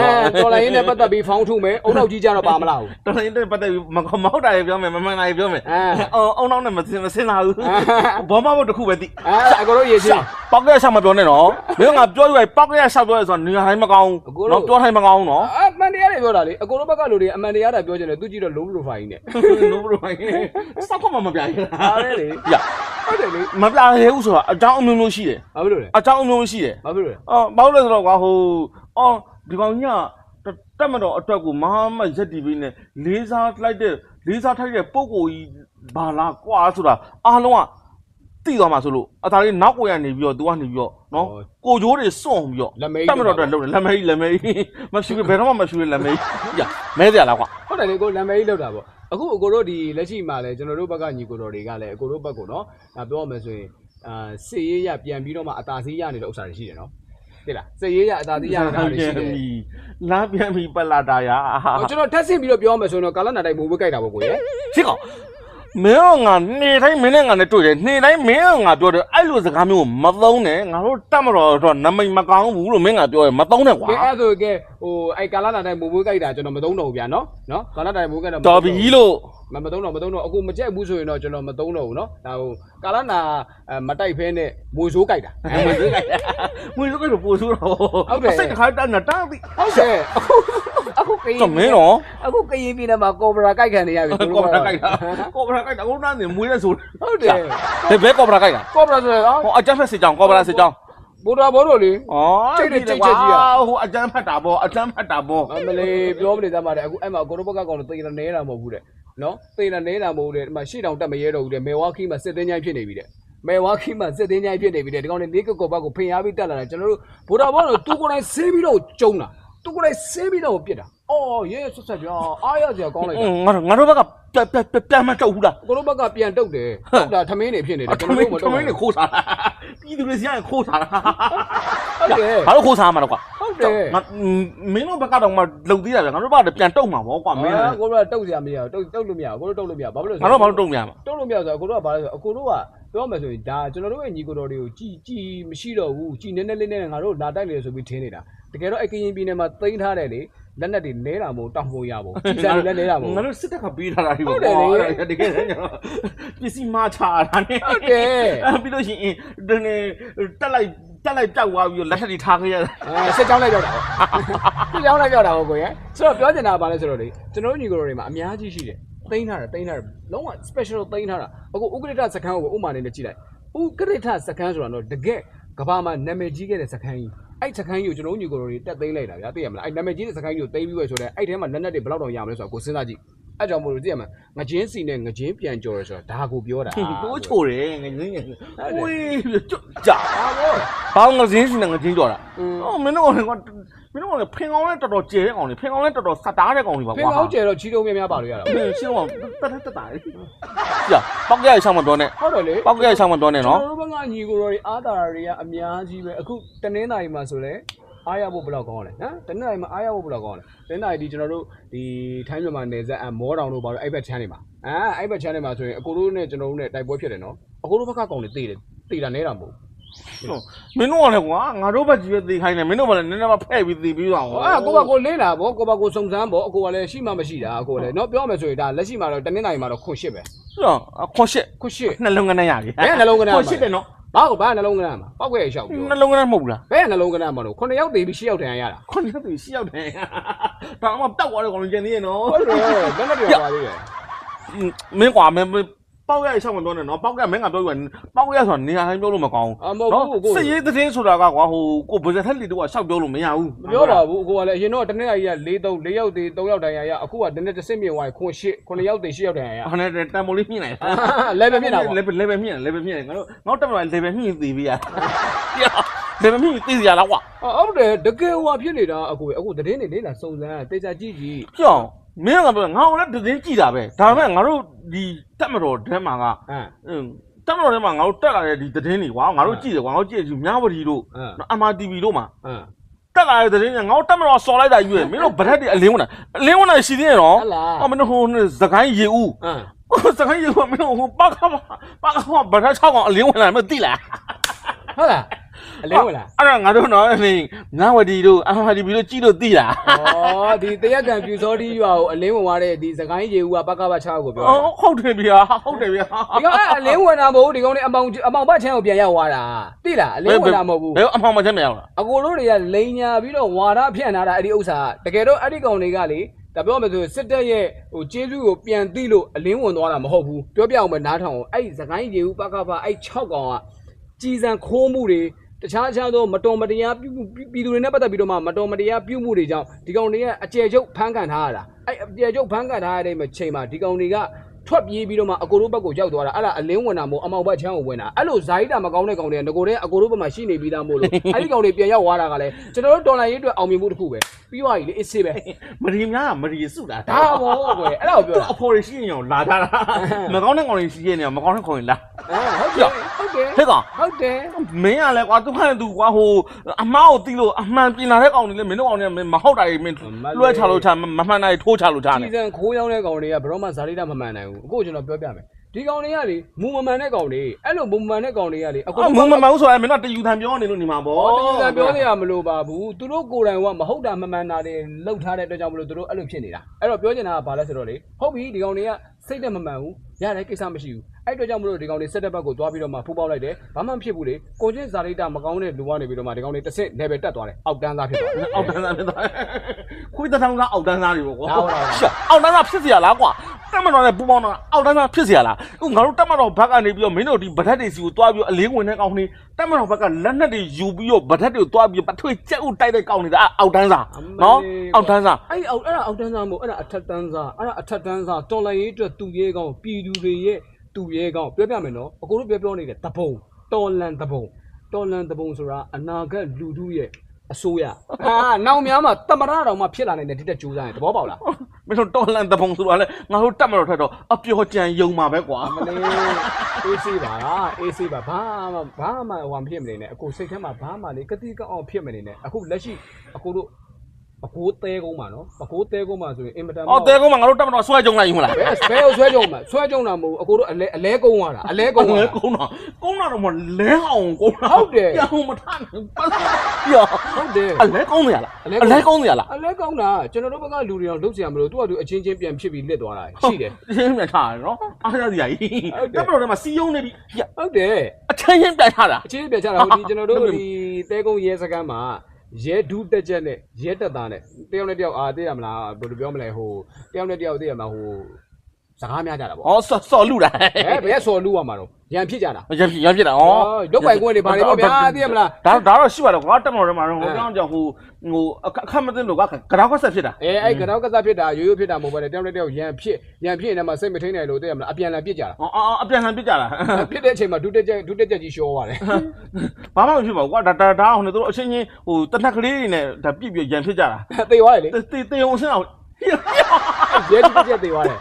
တော်လိုင်းနဲ့ပတ်သက်ပြီးဖောင်းထုမယ်အုံနောက်ကြီးကြတော့ပါမလားဘူး
တော်လိုင်းတဲ့ပတ်သက်ပြီးမမဟုတ်တာရေပြောမယ်မမှန်တာရေပြောမယ်
အဲ
အော်အောင်းနောက်နဲ့မစင်မစင်လာဘူးဘောမဘုတ်တစ်ခုပဲသိ
အဲအကိုတို့အရေးချင်း
ပောက်ကရဆောက်မပြောနဲ့နော်မင်းကငါပြောရွယ်ပောက်ကရဆောက်ပြောရဲဆိုတော့နေရာတိုင်းမကောင်း
အကို
ဘူး
တို့
နော်ပြောတိုင်းမကောင်းဘူးနော်
အမှန်တရားတွေပြောတာလေအကိုတို့ဘက်ကလူတွေအမှန်တရားတာပြောချင်တယ်သူကြည့်တော့ low profile ကြီးနဲ့
နိုးဘရိုဖိုင်စောက်ခမမပြရ
ဟာလေလေ
ရ
ဟုတ်တယ်လေ
မပြရဲဘူးဆိုတာအကြောင်းအမျိုးမျိုးရှိတယ်
ဘာဖြစ်လို့လဲ
အကြောင်းအမျိုးမျိုးရှိတယ်
ဘာဖြစ်လို့လဲ
အော်ဘာလို့လဲဆိုတော့ကွာဟိုအော်ဒီကောင်ကြီးကတက်မတော်အတွက်ကိုမဟာမတ်ရက်တီပြီးနဲ့လေးစားလိုက်တဲ့လေးစားထိုက်တဲ့ပုံကိုကြီးဘာလားကွာဆိုတာအားလုံးကတိသွားမှာဆိုလို့အသားလေးနောက်ကိုရနေပြီးတော့ तू ကနေပြီးတော့နော်ကိုကြိုးတွေစွန့်ပြီးတော့
လက်မေး
တက်မတော်အတွက်လုပ်တယ်လက်မေးလက်မေးမဖြူဘယ်တော့မှမဖြူလက်မေးရမဲကြလားကွာ
ဟုတ်တယ်လေကိုလမ်းမေးလောက်တာပေါ့အခုအကိုတို့ဒီလက်ရှိမှာလဲကျွန်တော်တို့ဘက်ကညီကိုတော်တွေကလည်းအကိုတို့ဘက်ကိုနော်ဒါပြောရမယ်ဆိုရင် အာစစ်ရေးရပြန်ပြီးတော့မှအသာစီးရနေတဲ့ဥစ္စာတွေရှိတယ်နော်သိလားစစ်ရေးရအသာစီးရနေတာတွေရှိတယ်
လာပြန်ပြီပလာတာယာ
ဟိုကျွန်တော်ထပ်ဆင့်ပြီးတော့ပြောရမယ်ဆိုရင်တော့ကာလနာတိုင်းမိုးဝဲကြိုက်တာပေါ့ကိုရဲ့
ဖြစ်ကောင် မင်းကငါနေတိုင်းမင်းနဲ့ငါနဲ့တွေ့တယ်နေတိုင်းမင်းကငါပြောတယ်အဲ့လိုစကားမျိုးကိုမသုံးနဲ့ငါတို့တတ်မတော်တော့နမိတ်မကောင်းဘူးလို့မင်းကပြောတယ်မသုံးနဲ့ကွာ
ကဲအဲ့ဆိုကဲဟိုအဲ့ကာလနာတိုင်းမိုးဝဲကြိုက်တာကျွန်တော်မသုံးတော့ဘူးဗျာနော်နော်ကာလနာတိုင်းမိုးကြိုက်တာ
တော်ပြီလို့
မမသုံးတော့မသုံးတော့အခုမကြက်ဘူးဆိုရင်တော့ကျွန်တော်မသုံးတော့ဘူးနော်ဒါဟိုကာလနာမတိုက်ဖဲနဲ့မွေဆိုးကြိုက်တာ
မင်းကမင်းတို့ကတော့ပို့ဆိုတော့
ဟုတ်တယ်
စိတ်တစ်ခါတန်းတာတာပြီ
ဟုတ်တယ်အခုအခုက ရင်
တော့မင်းတော့
အခုကရင်ပြည်နယ်မှာကော်ဘရာကြိုက်ခံနေရပြီသူ
ကော
တို့်
ဘရာကြိုက်တာကော်ဘရာကြိုက်တာဟိုတန်းနေမွေးတဲ့ဆို
ဟုတ်တယ်
ဘယ်ဘဲကော်ဘရာကြိုက်တာ
ကော်ဘရာဆိုတော့
ဟိုအကြမ်းဖက်စစ်ကြောင်းကော်ဘရာစစ်ကြောင်း
ဘူတာဘောတို့လေ
ဩ
ချိတ်တဲ့ချိတ်ချက်ကြီးอ่ะ
ဟိုအကြမ်းဖက်တာပေါ့အကြမ်းဖက်တာပေါ့
အမလေးပြောမနေသမှာတဲ့အခုအဲ့မှာကိုရိုဘက်ကကောင်တော့တေးနေတာမဟုတ်ဘူးတဲ့နော်တေးနေတာမဟုတ်တဲ့ဒီမှာရှေ့တောင်တက်မရဲတော့ဘူးတဲ့မေဝါခီမှာစစ်တင်းချိုင်းဖြစ်နေပြီတဲ့မေဝါခီမှာစစ်တင်းချိုင်းဖြစ်နေပြီတဲ့ဒီကောင်လေးလေးကကောဘက်ကိုဖင်ရပြီးတက်လာတယ်ကျွန်တော်တို့ဘူတာဘောတို့သူကိုယ်တိုင်ဆေးပြီးတော့ကျုံတာသူကိုယ်တိုင်ဆေးပြီးတော့ပြစ်တာ အော်ရဲဆွဆက်ပြောအားရစရာကောင်းလိုက်တာ
ငါတို့ငါတို့ဘက်ကပြပြပြပြန်မတော့ဘူးလား
ကိုရိုဘက်ကပြန်တုတ်တယ်တုတ်တာထမင်းနေဖြစ်နေတယ်
ထ
ကျွန်
မ
တော်
င်း
တို့မ
ထ
တုတ်
မင်းနဲ့ခိုးစားတာပြည်သူတွေစီကခိုးစားတာ
ဟုတ်တယ်
ဘာလို့ခိုးစားမှာလဲကွာ
ဟုတ်တယ်
ငါမင်းတို့ဘက်ကတော့မှလုံသေးတာဗျငါတို့ဘက်ကပြန်တုတ်မှာပေါ့ကွာမင်း
အာ
ငါ
ကိုရိုကတုတ်စရာမရဘူးတုတ်တုတ်လို့မရဘူးကိုရိုတုတ်လို့မရဘူးဘာဖြစ်လို့လဲ
တို့ဘာလို့တုတ်မြမှာ
တုတ်လို့မရဆိုတော့အကိုတို့ကဘာလဲဆိုတော့အကိုတို့ကပြောမယ်ဆိုရင်ဒါကျွန်တော်တို့ရဲ့ညီကိုတော်တွေကိုကြည်ကြည်မရှိတော့ဘူးကြည်နေနေလေးနဲ့ငါတို့လာတိုက်လေဆိုပြီးထင်းနေတာတကယ်တော့အကရင်ပြည်နယ်မှာသိမ်းထားတယ်လေ လက်နက်တွေနဲတာမဟုတ်တောင်ပုံရဖို့ကြည်စံတွေလည်းနဲတာမဟုတ်
ငါတို့စစ်တပ်ကပေးထားတာဒီ
ဟုတ်တယ်လေ
တကယ်တည်းကျွန်တော်ပစ္စည်းမချတာနဲ့
ဟုတ်တယ်
အဲ့ပြီးလို့ရှိရင်ဒီနေ့တက်လိုက်တက်လိုက်ကြောက်သွားပြီးတော့လက်ထက်တွေထားခဲ့ရတာ
အဲစစ်ကြောင်းလိုက်ပြောတာပေါ့စစ်ကြောင်းလိုက်ပြောတာပေါ့ကိုရဆိုတော့ပြောချင်တာကဘာလဲဆိုတော့လေကျွန်တော်တို့ညီကိုတော်တွေမှာအများကြီးရှိတယ်သိမ်းထားတာသိမ်းထားတာလုံးဝ special သိမ်းထားတာအခုဥက္ကဋ္ဌစခန်းကိုဥမာနေနဲ့ကြည့်လိုက်ဥက္ကဋ္ဌစခန်းဆိုတာတော့တကယ်ကဘာမှာနာမည်ကြီးခဲ့တဲ့စခန်းကြီး အဲ့စကိုင်းကြီးကိုကျွန်တော်တို့ညီကိုတွေတက်သိမ်းလိုက်တာဗျာသိရမလားအဲ့နာမည်ကြီးတဲ့စကိုင်းကြီးကိုသိမ်းပြီးွယ်ဆိုတော့အဲ့ထဲမှာလက်နက်တွေဘယ်လောက်တောင်ရမလဲဆိုတော့ကိုစဉ်းစားကြည့် အဲ့ကြောင့်မို့လို့သိရမလားငချင်းစီနဲ့ငချင်းပြန်ကြော်ရဆိုတော့ဒါကိုပြောတာ
တိုးချိုတယ်ငငင်းငဝေးကြာ
ဟာဘော
ဘောင်းငစင်းစီနဲ့ငချင်းကြော်တာ
อืม
အော်မင်းတို့ကမင်းတို့ကဖင်ကောင်းလဲတော်တော်ကျဲတဲ့ကောင်တွေဖင်ကောင်းလဲတော်တော်စတားတဲ့ကောင်တွေပါ
ဖင်ကောင်းကျဲတော့ချီတုံးများများပါလို့ရတာ
ဖင်ရှင်းအောင်တက်တက်တက်တာလေကြာပောက်ကြရဆောင်မတော်နဲ့
ဟုတ်တယ်လေ
ပောက်ကြရဆောင်မတော်နဲ့နော်
ကျွန်တော်တို့ဘက်ကညီကိုတွေအားတာတွေကအများကြီးပဲအခုတနင်္သာရီမှာဆိုလဲ အားရဖို့ဘယ်လောက်ကောင်းလဲဟမ်တနင်္သာရီမှာအားရဖို့ဘယ်လောက်ကောင်းလဲတနင်္သာရီဒီကျွန်တော်တို့ဒီထိုင်းမြန်မာနယ်စပ်အမောတောင်တို့ဘာလို့အဲ့ဘက်ချမ်းနေမှာအာအဲ့ဘက်ချမ်းနေမှာဆိုရင်အကိုတို့နဲ့ကျွန်တော်တို့နဲ့တိုက်ပွဲဖြစ်တယ်နော်အကိုတို့ဘက်ကကောင်တွေတေးတယ်တေးတာနဲတာမဟုတ်
မင်းတို့ကလည်းကွာငါတို့ဘက်ကြီးပဲသေခိုင်းတယ်မင်းတို့ကလည်းနည်းနည်းမှဖဲ့ပြီးသေပြီးတော့
ဘူးအာကိုကကိုလေးလာဗောကိုကကိုစုံစမ်းဗောအကိုကလည်းရှိမှမရှိတာအကိုကလည်းနော်ပြောမယ်ဆိုရင်ဒါလက်ရှိမှာတော့တနင်္သာရီမှာတော့ခွန်ရှစ်ပဲ
ဆိုတော့ခွန်ရှစ်
ခွန်ရှစ်
နှလုံးကနန်းရပြီ
ဘယ်နှလုံးကနန်း
ခွန်ရှစ်တယ်နော်
ဘာကိုဘာနှလုံးကနန်းမှာပောက်ခွဲရရှောက်ပြော
နှလုံးကနန်းမဟုတ်လား
ဘယ်နှလုံးကနန်းမှာတော့9ယောက်တေးပြီး10ယောက်တန်ရတာ
ခွန်ရှစ်သူရှစ်ယောက်တယ်ဒါမှတောက်သွားတဲ့ကောင်ကျန်သေးရဲ့နော်
ဟုတ်တယ်ဘယ်နဲ့ပြောပါသေးလဲ
မင်းကွာမင်း ပေါက်ရဆောင်မတော်နဲ့နော်ပေါက်ရမင်းကပြောယူပေါက်ရဆိုတာနေရာတိုင်းပြောလို့မကောင်း
အမဟုတ်ဘူးကို
စရေးသတင်းဆိုတာကကွာဟိုကိုဗဇက်ထက်လီတို့ကရှောက်ပြောလို့မရဘူး
မပြောပါဘူးကိုကလည်းအရင်တော့တနေ့အကြီးက၄3 4ယောက်တေး3ယောက်တန်ရရအခုကတနေ့တစ်စစ်မြင်သွားခွန်8 9ယောက်တေး10ယောက်တန်ရရ
ဟာနဲ့တန်မိုလေးမြင်လိုက်
လဲပဲမြင်တာပေါ့
level level မြင် level မြင်ငါတို့ငါတို့တက်မလာ level မြင်သေးပြီရ level မြင်သေးရလားကွာ
ဟုတ်တယ်တကယ်ဟိုဖြစ်နေတာအကိုအခုသတင်းတွေလေးလာစုံစမ်းတေချာကြည့်ကြည့်
ပြောင်း မင်းကပြောငါ့ကိုလည်းသတင်းကြည့်တာပဲဒါပေမဲ့ငါတို့ဒီတက်မတော်တဲမှာက
အမ်
အင်းတက်မတော်တဲမှာငါတို့တက်လာတဲ့ဒီသတင်းတွေကွာငါတို့ကြည့်တယ်ကွာငါတို့ကြည့်ကြည့်မြဝတီတို့
အမ်
နော် MRTV တို့မှာ
အမ်
တက်လာတဲ့သတင်းကငါတို့တက်မတော်စော်လိုက်တာယူရမင်းတို့ဗရက်တွေအလင်းဝင်တာအလင်းဝင်တာရှိသေးရဲ့နော်
ဟလာ
အော်မင်းတို့ဟိုသခိုင်းရေဦး
အမ်
စကိုင်းရေကမင်းတို့ဟိုပါခါပါခါဗရက်6ကောင်အလင်းဝင်လာမသိလား
ဟုတ်လား အလေးဝင်လား
အဲ့ဒါငါတို့တော့နေငါဝတီတို့အမဒီဘီတို့ကြည့်လို့သိလား
ဩဒီတရက်ကံပြူစောတီးရွာကိုအလင်းဝင်သွားတဲ့ဒီစကိုင်းရေဦးကပကပ6ကိုပြောတာ
အော်ဟုတ်တယ်ဗျာဟုတ်တယ်ဗျာ
ဒီကောင်ကအလင်းဝင်တာမဟုတ်ဘူးဒီကောင်လေးအမောင်အမောင်ဘတ်ချမ်းကိုပြန်ရောက်သွားတာသိလားအလင်းဝင်တာမဟုတ်ဘူး
ဘယ်အမှောင်မချက်မရဘူးလား
အကိုတို့တွေကလိန်ညာပြီးတော့ဝါဒဖြန့်လာတာအဲ့ဒီဥစ္စာတကယ်တော့အဲ့ဒီကောင်တွေကလေဒါပြောမယ်ဆိုရင်စစ်တပ်ရဲ့ဟိုကျေးဇူးကိုပြန်သိလို့အလင်းဝင်သွားတာမဟုတ်ဘူးပြောပြအောင်ပဲနားထောင်အောင်အဲ့ဒီစကိုင်းရေဦးပကပအဲ့6ကောင်ကကြီးစံခိုးမှုတွေ တခြားခြားသောမတော်မတရားပြုမှုပြည်သူတွေနဲ့ပတ်သက်ပြီးတော့မှမတော်မတရားပြုမှုတွေကြောင့်ဒီကောင်တွေကအကျယ်ချုပ်ဖမ်းခံထားရတာအဲ့အကျယ်ချုပ်ဖမ်းခံထားရတဲ့ချိန်မှာဒီကောင်တွေကထွက်ပြေးပြီးတော့မှအကိုတို့ဘက်ကိုရောက်သွားတာအဲ့ဒါအလင်းဝင်တာမို့အမောင်ဘက်ချမ်းကိုဝင်တာအဲ့လိုဇာတိတာမကောင်းတဲ့ကောင်တွေကငကိုတဲ့အကိုတို့ဘက်မှာရှိနေပြီးသားမို့လို့အဲ့ဒီကောင်တွေပြန်ရောက်သွားတာကလည်းကျွန်တော်တို့တော်လိုင်းရေးအတွက်အောင်မြင်မှုတစ်ခုပဲပြီးသွားပြီလေအစ်စေးပဲ
မရီများမရီစုတာ
ဒါဘောကွယ်အဲ့ဒါကိုပြော
သူ
တာ
အဖော်ရရှိရင်ရောလာထားတာမကောင်းတဲ့ကောင်တွေရှိရင်ရောမကောင်းတဲ့ကောင်တွေလာ
အဲ ဟုတ်တယ်ဟုတ်တယ်
ဟဲ့ကောင်
ဟုတ်တယ်
မင်းကလည်းကွာသူကလည်းသူကွာဟိုအမားကိုတီးလို့အမှန်ပြင်လာတဲ့ကောင်တွေလည်းမင်းတို့ကောင်တွေမဟုတ်တာတွေမင်းလွှဲချလို့ချမမှန်တာတွေထိုးချလို့ချနေ
စီဇန်ခိုးရောက်တဲ့ကောင်တွေကဘယ်တော့မှဇာတိတာမမှန်နိုင်ဘူးအခုကျွန်တော်ပြောပြမယ်ဒီကောင်တွေကလေမူမမှန်တဲ့ကောင်တွေအဲ့လိုမူမမှန်တဲ့ကောင်တွေကလေအခု
အမမမဟုတ်ဆိုရင်မင်းတို့တယူထံပြောနေလို့နေမှာပေါ့
ဟောတရားပြောနေရမလို့ပါဘူးသူတို့ကိုယ်တိုင်ကမဟုတ်တာမမှန်တာတွေလှုပ်ထားတဲ့အတွက်ကြောင့်မလို့သူတို့အဲ့လိုဖြစ်နေတာအဲ့တော့ပြောချင်တာကဘာလဲဆိုတော့လေဟုတ်ပြီဒီကောင်တွေက စိတ်နဲ့မမှန်ဘူးရတယ်ကိစ္စမရှိဘူးအဲ့အတွက်ကြောင့်မလို့ဒီကောင်တွေစက်တက်ဘက်ကိုသွားပြီးတော့မှဖူးပေါက်လိုက်တယ်ဘာမှမဖြစ်ဘူးလေကိုချင်းဇာတိတာမကောင်းတဲ့လူကနေပြီးတော့မှဒီကောင်တွေတစ်ဆင့် level တက်သွားတယ်အောက်တန်းသားဖြစ်သွားတယ်
အောက်တန်းသားဖြစ်သွားခွေးတထောင်သားအောက်တန်းသားတွေပေါ့ကွာ
ဟုတ်ပါဘူး
ရှက်အောက်တန်းသားဖြစ်เสียလားကွာတက်မတော်နဲ့ပူပေါင်းတော့အောက်တန်းသားဖြစ်เสียလားအခုငါတို့တက်မတော်ဘက်ကနေပြီးတော့မင်းတို့ဒီဗဒတ်တွေစီကိုတွားပြီးအလင်းဝင်တဲ့ကောင်တွေတက်မတော်ဘက်ကလက်နက်တွေယူပြီးတော့ဗဒတ်တွေကိုတွားပြီးပထွေကြက်ဥတိုက်တဲ့ကောင်တွေဒါအောက်တန်းသားနော်အောက်တန်းသား
အဲ့အောက်အဲ့ဒါအောက်တန်းစားမဟုတ်အဲ့ဒါအထက်တန်းစားအဲ့ဒါအထက်တန်းစားတော်လိုင်းရေးအတွက် သူရဲကောင်းပြည်သူတွေရဲ့သူရဲကောင်းပြောပြမယ်နော်အကိုတို့ပြောပြောနေတဲ့တပုံတော်လန်တပုံတော်လန်တပုံဆိုတာအနာဂတ်လူထုရဲ့အစိုးရဟာနောက်များမှာတမရတော်မှာဖြစ်လာနေတဲ့ဒီတက်ကြိုးစားရင်သဘောပေါက်လား
မင်းတို့တော်လန်တပုံဆိုတော့လေငါတို့တက်မတော်ထက်တော့အပျော်ကြံယုံမှာပဲကွာ
မလေးအေးဆေးပါလားအေးဆေးပါဘာမှဘာမှဟိုမဖြစ်မနေနဲ့အကိုစိတ်ထဲမှာဘာမှလေကတိကောက်အောင်ဖြစ်မနေနဲ့အခုလက်ရှိအကိုတို့ ပကိုးသေးကုန်းမှာနော်ပကိုးသေးကုန်းမှာဆိုရင်အင်မတန်
အော်တဲကုန်းမှာငါတို့တက်မတော်ဆွဲကြုံလိုက်ဘူးမလား
ဘယ်ဘယ်ကိုဆွဲကြုံမှာဆွဲကြုံတာမဟုတ်ဘူးအကိုတို့အလဲအလဲကုန်းသွားတာအလဲကုန်းသွားတာ
ကုန်းတော့ကုန်းတော့တော့မလဲအောင်ကုန်းတော့
ဟုတ်တယ်
ပြန်အောင်မထနိုင်ဘူးပတ်စံပြော
ဟုတ်တယ်
အလဲကုန်းနေရလားအလဲကုန်း အလဲကုန်းနေရလား
အလဲကုန်းတာကျွန်တော်တို့ဘက်ကလူတွေတော့လုပ်စရာမလိုသူကသူအချင်းချင်းပြန်ဖြစ်ပြီးလက်သွားတာရှိတယ်
ရှင်းပြန်ထားတယ်နော်အားရစရာကြီး
ဟုတ်တယ်
တက်မတော်ထဲမှာစီယုံနေပြီ
ဟုတ်တယ်
အချင်းချင်းပြန်ထားတာ
အချင်းချင်းပြန်ချတာဟိုဒီကျွန်တော်တို့ဒီတဲကုန်းရဲစခန်းမှာ ရဲဒူးတက်ချက်နဲ့ရဲတက်သားနဲ့တယောက်နဲ့တယောက်အာသိရမလားဘယ်လိုပြောမလဲဟိုတယောက်နဲ့တယောက်သိရမလားဟို စကားများကြတာပေါ့
ဟောစော်စော်လူတာ
အဲဘယ်ကစော်လူရမှာတော့ရန်ဖြစ်ကြတာ
ရပြရပြတာဩ
လုတ်ပိုင်ကွင်းတွေဘာတွေပေါ့ဗျာသိရမလား
ဒါဒါတော့ရှိပါတယ်ကွာတက်မော်ထဲမှာတော့ဟိုကြောင့်ကြောင့်ဟိုဟိုအခက်မသိလို့ကကရောက်ကဆက်ဖြစ်တာ
အဲအဲ့ကတော့ကစားဖြစ်တာရိုးရိုးဖြစ်တာမဟုတ်ဘဲနဲ့တယောက်တစ်ယောက်ရန်ဖြစ်ရန်ဖြစ်နေမှာစိတ်မထိန်နိုင်လို့သိရမလားအပြန်လန်ပြစ်ကြတာ
အော်အော်အပြန်ဟန်ပြကြတာ
ဖြစ်တဲ့အချိန်မှာဒုတက်ချက်ဒုတက်ချက်ကြီးရှောသွားတယ်
ဘာမှမဖြစ်ပါဘူးကွာဒါဒါဒါဟိုနေတို့အချင်းချင်းဟိုတနက်ကလေးတွေနဲ့ဒါပြစ်ပြရန်ဖြစ်ကြတာ
သေသွားတယ်လေ
တေတေအောင်စင်းအောင်
ရဲဒုတက်ချက်သေသွားတယ်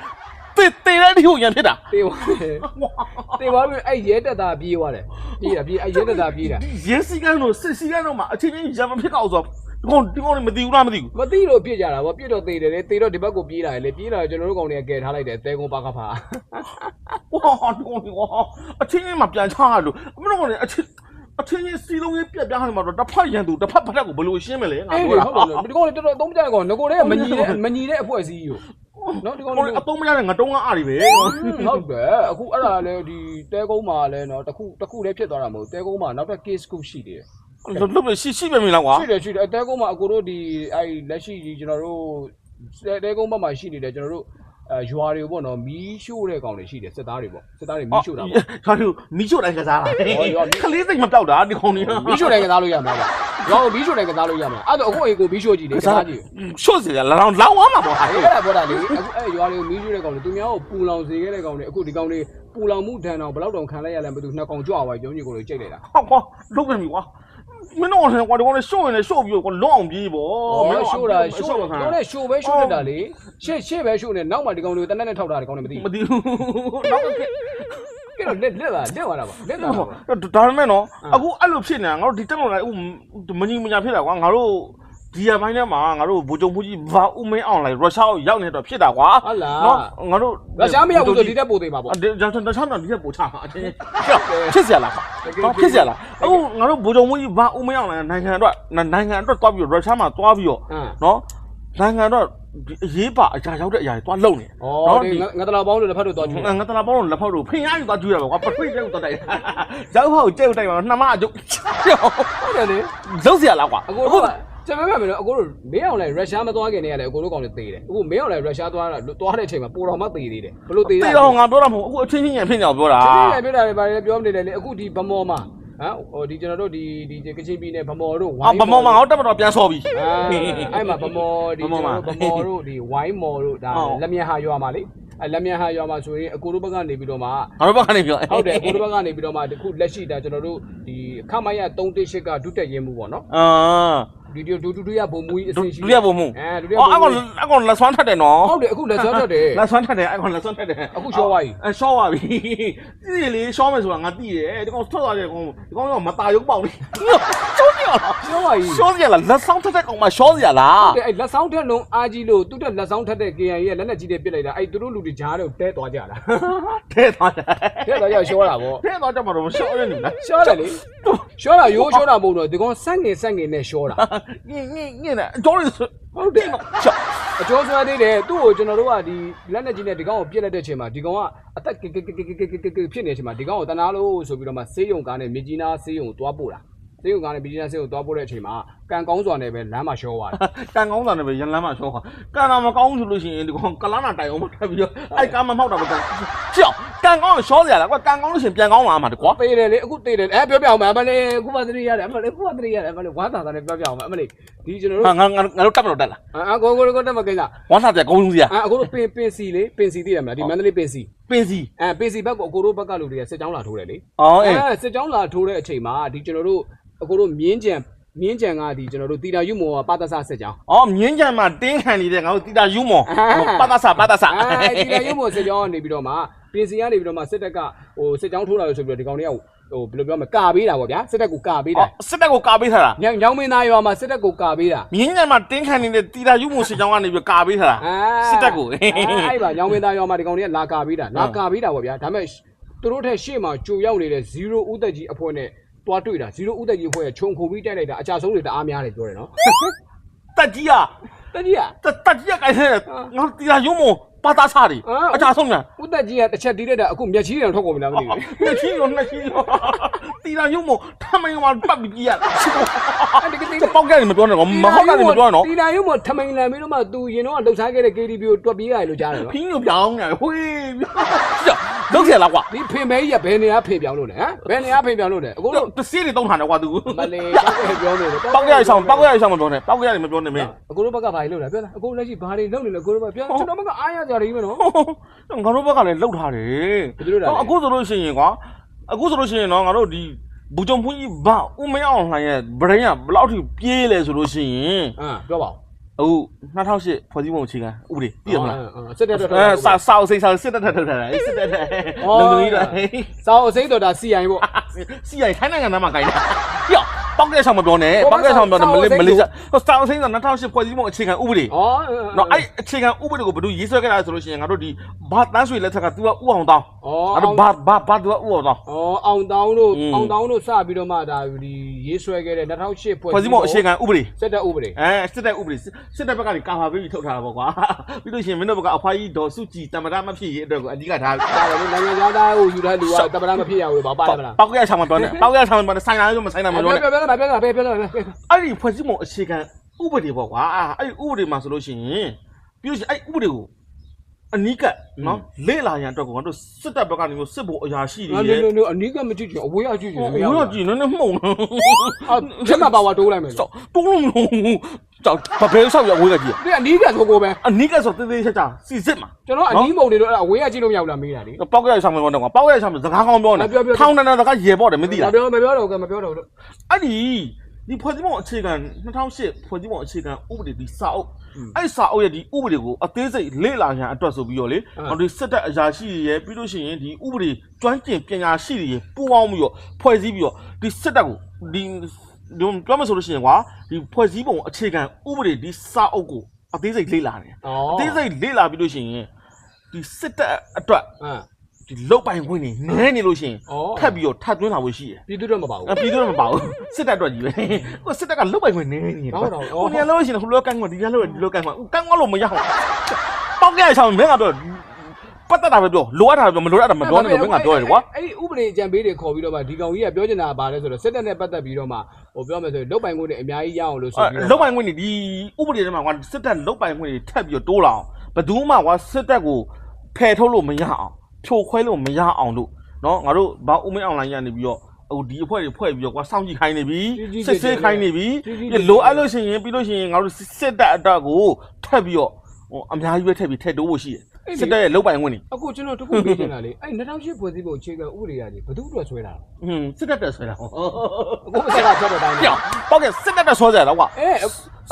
တေတေတဲ့ဒီကိုရန်ဖြစ်တာ
သေသွားတယ်သေသွားပြီးအဲ့ရဲတက်တာပြေးသွားတယ်ပြေးတာပြေးအဲ့ရဲတက်တာပြေးတာ
ရဲစီကန်တို့စစ်စီကန်တို့မှာအချင်းချင်းရန်မဖြစ်တော့ဆိုဒီကောင်ဒီကောင်မသိဘူးလားမသိဘူး
မသိလို့ပြစ်ကြတာဗောပြစ်တော့သေတယ်လေသေတော့ဒီဘက်ကိုပြေးလာတယ်လေပြေးလာတော့ကျွန်တော်တို့ကောင်တွေကကယ်ထားလိုက်တယ်တဲကုန်းပါကဖာ
ဝါဒီကောင်ဒီကောင်အချင်းချင်းမှာပြန်ချရလို့အမတို့ကောင်အချင်းအချင်းချင်းစီလုံးကြီးပြက်ပြားနေမှာတော့တစ်ဖက်ရန်သူတစ်ဖက်ဖက်ကိုဘယ်လိုရှင်းမလဲငါ
အေး
ပြော
ဟုတ်
တာ
တယ်ဒီကောင်လေးတော်တော်သုံးကြတဲ့ကောင်ငကိုလေးကမညီတဲ့မညီတဲ့အဖွဲ့အစည်းကို နော်ဒီကောင်
ကောင်
လေး
အတုံးမရတဲ့ငတုံးကအားတွေပဲ
ဟုတ်တယ်အခုအဲ့ဒါလည်းဒီတဲကုန်းမှာလည်းနော်တခုတခုလည်းဖြစ်သွားတာမဟုတ်တဲကုန်းမှာနောက်ထပ် case ခုရှိသေးတယ်
လွတ်လွတ်ရှိရှိပဲမလားကွာ
ရှိတယ်ရှိတယ်တဲကုန်းမှာအကိုတို့ဒီအဲ့လက်ရှိဒီကျွန်တော်တို့တဲကုန်းဘက်မှာရှိနေတယ်ကျွန်တော်တို့ အဲရွာတွေပေါ့နော်မီးရှို့တဲ့ကောင်တွေရှိတယ်စစ်သားတွေပေါ့စစ်သားတွေမီးရှို့တာပေါ့
ဟာသူမီးရှို့တိုင်းကစားတာခလေးစိတ်မပြောက်တာဒီကောင်ကြီး
မီးရှို့တယ်ကစားလို့ရမှာလားရောမီးရှို့တယ်ကစားလို့ရမှာအဲ့တော့အခုအိမ်ကိုမီးရှို့ကြည့်လေကစားကြည့်
ရှို့စီလာလောင်းလောင်းအောင်မှာပေါ့ဟာ
အဲ့ဒါပြောတာလေအခုအဲ့ရွာတွေကိုမီးရှို့တဲ့ကောင်တွေသူများကိုပူလောင်စေခဲ့တဲ့ကောင်တွေအခုဒီကောင်တွေပူလောင်မှုဒဏ်တော့ဘယ်လောက်တောင်ခံလိုက်ရလဲမသိဘူးနှစ်ကောင်ကြွားသွားပြီပြောညီကိုတွေကြိတ်လိုက်တာ
ဟောကွာလုတ်ပြန်ပြီကွာ မင်းတို့ကကွာဒီကောင်လေးရှို့ရင်လည်းရှို့ပြီးတော့လွတ်အောင်ပြေးပေါ့
မင်းရှို့တာရှို့
ခံ
တော့လည်းရှို့ပဲရှို့နေတာလေရှေ့ရှေ့ပဲရှို့နေနောက်မှဒီကောင်တွေကိုတနက်နဲ့ထောက်တာဒီကောင်တွေမသိ
မ
ဘူး
သိဘူးနောက်က
ကဲတော့လက်လက်လာလက်သွားတာပါလက်သွားတာပါ
ဒါပေမဲ့နော်အခုအဲ့လိုဖြစ်နေတာငါတို့ဒီတက်မလိုက်ဦးမကြီးမညာဖြစ်တာကွာငါတို့ ဒီရပိုင်းထဲမှာငါတို့ဘူကြုံဘူးကြီးဘာဦးမင်းအောင်လိုက်ရုရှားကိုရောက်နေတော့ဖြစ်တာကွာ
ဟုတ်လား
နော်ငါတို့
ရုရှားမရောက်ဘူးဆိုဒီတက်ပို့သေးမှာပေါ့
အဲ့ဒါကျွန်တော်ချမ်းသာဒီကပို့ချမှာအချင်းဖြစ်เสียလားဟောဖြစ်เสียလားအခုငါတို့ဘူကြုံဘူးကြီးဘာဦးမင်းအောင်လိုက်နိုင်ငံအတွက်နိုင်ငံအတွက်သွားပြီးတော့ရုရှားမှာသွားပြီးတော့
ဟမ်
နော်နိုင်ငံတော့ဒီအရေးပါအရာရောက်တဲ့အရာတွေသွားလုံနေ
ဩဒီငါတလာပေါင်းလို့တစ်ဖက်တို့သွားကြည့်
ငါတလာပေါင်းလက်ဖောက်တို့ဖင်ရယူသွားကျွေးရပါကွာပထွေးတဲ့ကိုတော့တိုက်ရောက်ဖောက်ကျဲတိုက်မှာနှမအကျုပ်
ဟုတ်တယ်လေ
လုံးเสียလားကွာ
အကိုတို့ ကကျွန်တော်ပြောမယ်နော်အကိုတို့မင်းအောင်လဲရုရှားမသွားခင်တည်းကလည်းအကိုတို့ကောင်တွေသေတယ်အခုမင်းအောင်လဲရုရှားသွားတာသွားတဲ့အချိန်မှာပိုတော်မှသေသေးတယ်ဘလို့သေ
တေ
တာ
တော့ငါပြောတာမဟုတ်အခုအချင်းချင်းရဖြစ်နေအောင်ပြောတာ
ချင်းချင်းပြတာတွေပါတယ်ပြောနေတယ်လေအခုဒီဗမော်မှာဟမ်ဟိုဒီကျွန်တော်တို့ဒီဒီကချင်ပြည်နယ်ဗမော်တို့ဝို
အော်
င်း
ဗမောင်မအောင်တက်မတော်ပြန်ဆော်ပြီ
အဲအဲ့မှာဗမော်ဒီ
ဗမော်မှာ
ဗမော်တို့ဒီဝိုင်းမော်တို့ဒါ
ဟုတ်
လက်မြန်ဟာရွာမှာလေအဲလက်မြန်ဟာရွာမှာဆိုရင်အကိုတို့ဘက်ကနေပြီးတော့မှ
ငါတို့ဘက်ကနေပြော
ဟုတ်တယ်အကိုတို့ဘက်ကနေပြီးတော့မှတခုလက်ရှိဒါကျွန်တော်တို့ဒီခမရ318ကဒုတက်ရင်မှုပေါ့နော်
အာ
ဒီဒီဒုဒုဒုရဘုံမူကြီးအ
ဒု
စင်ရှိ
ဒုရဘုံမှု
အဲဒုရဘုံ
အော်အ
မူ
ကောင်အကောင်လက်ဆွမ်းထက်တယ်နော်
ဟုတ်တယ်အခုလက်စောထွက်တယ်
လက်ဆွမ်းထက်တယ်အကောင်လက်ဆွမ်းထက်တယ်
အခုရှော့သွားပြီ
အဲရှော့ပါပြီဒီလေရှော့မယ်ဆိုတာငါသိတယ်ဒီကောင်ထွက်သွားတယ်ကောင်ဒီကောင်ကမตาရုပ်ပေါက်နေရှော့ရလား
ရှော့သွားပြီ
ရှော့ရလားလက်ဆောင်ထက်တဲ့ကောင်မရှော့ရလား
တဲ့အဲ့လက်ဆောင်ထက်လုံးအားကြီးလို့သူ့တက်လက်ဆောင်ထက်တဲ့ KN ရဲ့လက်နဲ့ကြီးတဲ့ပြစ်လိုက်တာအဲ့သူတို့လူတွေကြားတော့တဲသွားကြတာ
ထဲသွားတယ်
တဲသွားကြရှော့တာဗော
ထဲသွားကြမှာတော့ရှော့ရနေလား
ရှော့တယ်လေရှော့တာရိုးရှော့တာမဟုတ်တော့ဒီကောင်ဆက်ငင်ဆက်ငင်နဲ့ရှော့တာ
ညင်ညင်ညင်နဲ့အတော်ရ
ဟုတ်တယ်အကျော်ဆွဲသေးတယ်သူ့ကိုကျွန်တော်တို့ကဒီလက်နဲ့ကြီးနဲ့ဒီကောင်ကိုပြစ်လိုက်တဲ့အချိန်မှာဒီကောင်ကအသက်ကကကကကကကဖြစ်နေတဲ့အချိန်မှာဒီကောင်ကိုတနာလို့ဆိုပြီးတော့မှဆေးရုံကားနဲ့မြေကြီးနားဆေးရုံကိုတွားပို့တာဆေးရုံကားနဲ့မြေကြီးနားဆေးရုံတွားပို့တဲ့အချိန်မှာကန်ကောင်းစွာနဲ့ပဲလမ်းမှာရှော့သွားတယ်
ကန်ကောင်းတာနဲ့ပဲရန်လမ်းမှာရှော့ခါကန်တာမကောင်းဆိုလို့ရှိရင်ဒီကောင်ကလာနာတိုင်အောင်မထပ်ပြီးတော့အဲ့ကားမမောက်တာမကန်ကြောက်ကန်ကောင်းရှော့ရလားကွာကန်ကောင်းလို့ရှိရင်ပြန်ကောင်းလာမှာတကွာ
သေးတယ်လေအခုသေးတယ်အဲပြောပြအောင်မအမလေးခုမှသတိရတယ်အမလေးခုမှသတိရတယ်အမလေးဝါသာသာနဲ့ပြောပြအောင်မအမလေးဒီကျွန်တော်
ငါ
တို့
ငါငါတို့တက်မလို့တက်လား
အာကိုကိုကိုတက်မကိစ္စ
ဝမ်းသာပြကောင်းစရာ
အာအခုတို့ပင်ပင်စီလေပင်စီသိရမလားဒီမန္တလေးပင်စီ
ပင်စီ
အဲပင်စီဘက်ကိုအကိုတို့ဘက်ကလူတွေကစစ်ကြောင်းလာထိုးတယ်လေ
အော်အေး
အဲစစ်ကြောင်းလာထိုးတဲ့အချိန်မှာဒီကျွန်တော်တို့အကိုတို့မြင်းကြံ မြင်းကြံကဒီကျွန်တော်တို့တီတာယူမောပါတဆစစ်ကြောင်း
အော်မြင်းကြံမှာတင်းခံနေတဲ့ငါတို့တီတာယူမော
အာ
ပတ်သက်စာပတ်သက်စာ
အဲတီတာယူမောစစ်ကြောင်းကနေပြီးတော့မှပင်စီကနေပြီးတော့မှစစ်တပ်ကဟိုစစ်ကြောင်းထိုးလာလို့ဆိုပြီးတော့ဒီကောင်တွေကဟိုဘယ်လိုပြောမလဲကာပေးတာပေါ့ဗျာစစ်တပ်ကိုကာပေးတာ
အော်စစ်တပ်ကိုကာပေးထားတာ
ညောင်ညောင်မင်းသားရွာမှာစစ်တပ်ကိုကာပေးတာ
မြင်းကြံမှာတင်းခံနေတဲ့တီတာယူမောစစ်ကြောင်းကနေပြီးကာပေးထားတာ
အာ
စစ်တပ်ကို
အဲ့ပါညောင်မင်းသားရွာမှာဒီကောင်တွေကလာကာပေးတာလာကာပေးတာပေါ့ဗျာဒါပေမဲ့သူတို့ထက်ရှေ့မှာကြိုရောက်နေတဲ့0ဦးသက်ကြီးအဖွဲ့နဲ့ တွားတွေ့တာ0ဦးသက်ကြီးအဖွဲ့ကခြုံခုပြီးတိုက်လိုက်တာအကြဆုံးတွေတအားများတယ်ပြောတယ်နော်
တက်ကြီးอ่ะ
တကြီးอ่ะ
တက်တက်ကြီးကခိုင်းတဲ့ငါတီတာယူမော ပပါသားစားတွေ
အာ
အချာဆုံးများ
ဥသက်ကြီးကတစ်ချက်တီးလိုက်တာအခုမျက်ချီးတောင်ထွက်ကုန်ပြီလားမသိဘူး
နှစ်ချီရောနှစ်ချီရောတီလာရုံမထမင်းကမှပတ်ပြီးပြရ
အဲ့ဒီကတိ
ပေါက်ကြတယ်မပြောနဲ့ကောမဟုတ်တာတွေမပြောနဲ့နော်
တီလာရုံမထမိန်လန်ပြီးတော့မှသူရင်တော့လှုပ်ရှားခဲ့တဲ့ KTV ကိုတွက်ပြေးရတယ်လို့ကြားတယ်နော်
ဖင်းညပြောင်းနေဟွေးလောက်ရလားကွာ
ဒီဖေမဲကြီးကဘယ်နေရာဖေပြောင်းလို့လဲဟမ်ဘယ်နေရာဖေပြောင်းလို့လဲအခုလို့
တစီးတွေတုံးထားတယ်ကွာသူ
မလေးပြောနေတယ်
ပေါက်ကြရဆောင်ပေါက်ကြရဆောင်မပြောနဲ့ပေါက်ကြရမပြောနဲ့မင်း
အခုတို့ဘက်ကဘာကြီးလုပ်လဲပြောတာအခုလက်ရှိဘာတွေလုပ်နေလဲအခုတို့ဘက်ပြောကျွန်တော်ဘက်ကအားရကြတယ်ကြီးမနော်
ငါတို့ဘက်ကလည်းလှုပ်ထားတယ်
ဘယ်လိုလုပ်လဲ
အခုဆိုလို့ရှိရင်ကွာအခုဆိုလို့ရှိရင်တော့ငါတို့ဒီဘူဂျုံဖွင့်ကြီးဘာဦးမင်းအောင်လှိုင်ရဲ့ဗရင်ကဘယ်လောက်ထိပြေးလဲဆိုလို့ရှိရင်
အာပြောပါဦး
အခု2008ဖွဲ့စည်းပုံအခြေခံဥပဒေသိရမလား
စစ်တဲ့တော့
အဲစာစာအုပ်စိတ်စာစစ်တက်တက်ထုတ်ထားတယ်စစ်တက်တက်လုံလုံကြီးတော့
စာအုပ်စိတ်တော်တာ CI ပေါ့
စီရိုင်ထိုင်းနိုင်ငံသားမှာကြိုင်တာပြောပေါက်တဲ့ဆောင်မပြောနဲ့ပေါက်တဲ့ဆောင်ပြောတယ်မလေးမလေးစာစာအုပ်စိတ်စာ2008ဖွဲ့စည်းပုံအခြေခံဥပဒေ
ဩ
နော်အဲ့အခြေခံဥပဒေကိုဘယ်သူရေးဆွဲခဲ့တာဆိုလို့ရှိရင်ငါတို့ဒီဘာတန်းဆွေလက်ထက်က तू ကဥအောင်တောင်း
ဩ
ငါတို့ဘာဘာဘာ तू ကဥအောင်တောင်း
ဩအောင်တောင်းတို့
อืม
အောင်တောင်းတို့စပြီးတော့မှဒါဒီရေးဆွဲခဲ့တဲ့2008ဖွဲ့
ဖွဲ့စည်းပုံအခြေခံဥပဒေ
စစ်တဲ့ဥပဒေ
အဲစစ်တဲ့ဥပဒေ စစ်တဲ့ဘက်ကနေကာဖာပေးပြီးထုတ်ထားတာပေါ့ကွာပြီးလို့ရှိရင်မင်းတို့ဘက်ကအဖွားကြီးဒေါ်စုကြည်တမရမဖြစ်ရေးအတွက်ကိုအဓိကထား
ဒါလည်းနိုင်ငံသားကိုယူထားလူကတပ္ပရာမဖြစ်ရဘူးဘာပါလဲမလား
ပေါက်ရဆောင်မပြောနဲ့ပေါက်ရဆောင်မပြောနဲ့ဆိုင်လာလို့မဆိုင်လာမပြောနဲ့
ပြောပြောပြောပြောပြောပြောပြော
အဲ့ဒီဖွဲ့စည်းပုံအခြေခံဥပဒေပေါ့ကွာအဲ့ဒီဥပဒေမှာဆိုလို့ရှိရင်ပြီးလို့ရှိရင်အဲ့ဥပဒေကို အနီးကပ်နော်လေ့လာရန်အတွက်ကိုငါတို့စစ်တပ်ဘက်ကနေမျိုးစစ်ဖို့အရာရှိတွေ
နော်
ရဲ့
နော်နော်အနီးကမကြည့်ချင်အဝေးအကြည့်ချင်
ဟိုတော့ကြည့်နေနေမှုန်
အာချက်မှာပါဝါတိုးလိုက်မယ်
တော့တုံးလုံးလုံးကြောက်ဘာပဲဆောက်ရဝေးကကြည့်
ဒီအနီးကဆိုကိုပဲ
အနီးကပ်ဆိုတေးသေးချာချာစီစစ်မှာ
ကျွန်တော်အနီးမုံတွေတော့အဝေးကကြည့်လို့မရဘူးလားမေးတာလေ
ပေါက်ရဆောင်မပြောနဲ့ကွာပေါက်ရဆောင်စကားကောင်းပြောနေထောင်းနေစကားရေပေါ့တယ်မသိလား
မပြောမပြောတော့ကမပြောတော့လို့
အဲ့ဒီဒီဖွဲ့စည်းပုံအခြေခံ2008ဖွဲ့စည်းပုံအခြေခံဥပဒေဒီစာအုပ် အဲ့စာအုပ်ရဲ့ဒီဥပဒေကိုအသေးစိတ်လေ့လာရန်အတွက်ဆိုပြီးတော့လေဟောဒီစစ်တပ်အရာရှိတွေရဲ့ပြီးလို့ရှိရင်ဒီဥပဒေကျွမ်းကျင်ပညာရှိတွေရဲ့ပူးပေါင်းပြီးတော့ဖွဲ့စည်းပြီးတော့ဒီစစ်တပ်ကိုဒီဒီပြောမဆိုလို့ရှိရင်ကွာဒီဖွဲ့စည်းပုံအခြေခံဥပဒေဒီစာအုပ်ကိုအသေးစိတ်လေ့လာတယ်
ဩ
အသေးစိတ်လေ့လာပြီးလို့ရှိရင်ဒီစစ်တပ်အတွက်
အမ်
ဒီလုတ်ပိုင်ခွင့်နေနည်းနေလို့ရှိရင်
ဩ
ထပ်ပြီးတော့ထပ်သွင်းလာဖို့ရှိတယ်
ပြည်သူတော့မပါဘူး
အပြည်သူတော့မပါဘူးစစ်တပ်အတွက်ကြီးပဲဟိုစစ်တပ်ကလုတ်ပိုင်ခွင့်နေနေ
ဟုတ်တော့
ဟိုနေရာလို့ရှိရင်ဟိုလောကန်းကဒီနေရာလို့ဒီလောကန်းကကန်းကလို့မရအောင်ပေါက်ကြရဆောင်မင်းကတော့ပတ်သက်တာပဲပြောလိုအပ်တာပဲမလိုအပ်တာမပြောနဲ့လို့မင်းကပြောရတယ်ကွာ
အဲ့ဒီဥပဒေအကြံပေးတွေခေါ်ပြီးတော့မှဒီကောင်ကြီးကပြောချင်တာကဘာလဲဆိုတော့စစ်တပ်နဲ့ပတ်သက်ပြီးတော့မှဟိုပြောမယ်ဆိုရင်လုတ်ပိုင်ခွင့်တွေအများကြီးရအောင်လို့ဆိုပြီး
လုတ်ပိုင်ခွင့်နေဒီဥပဒေထဲမှာကွာစစ်တပ်လုတ်ပိုင်ခွင့်တွေထပ်ပြီးတော့တိုးလာအောင်ဘယ်သူမှကွာစစ်တပ်ကိုဖယ်ထုတ်လို့မရအောင် ဖြိုခွဲလို့မရအောင်လို့နော်ငါတို့ဘာဦးမင်းအွန်လိုင်းရနေပြီးတော့ဟိုဒီအဖွဲ့တွေဖွဲ့ပြီးတော့ကွာစောင့်ကြည့်ခိုင်းနေပြီစစ်ဆေးခိုင်းနေပြီလိုအပ်လို့ရှိရင်ပြီးလို့ရှိရင်ငါတို့စစ်တပ်အတက်ကိုထပ်ပြီးတော့ဟိုအများကြီးပဲထပ်ပြီးထည့်တိုးဖို့ရှိတယ်စစ်တပ်ရဲ့လုတ်ပိုင်ဝင်နေ
အခုကျွန်တော်တခုမေးချင်တာလေအဲ့2008ဖွဲ့စည်းပုံအခြေခံဥပဒေရတယ်ဘယ်သူအတွက်ဆွဲတာလဲ
ဟွန်းစစ်တပ်တက်ဆွဲတာဟော
အခုအစကပြောတဲ့အတိုင်း
ပြောင်းပေါက်ကစစ်တပ်တက်ဆွဲကြတာကွာ
အဲ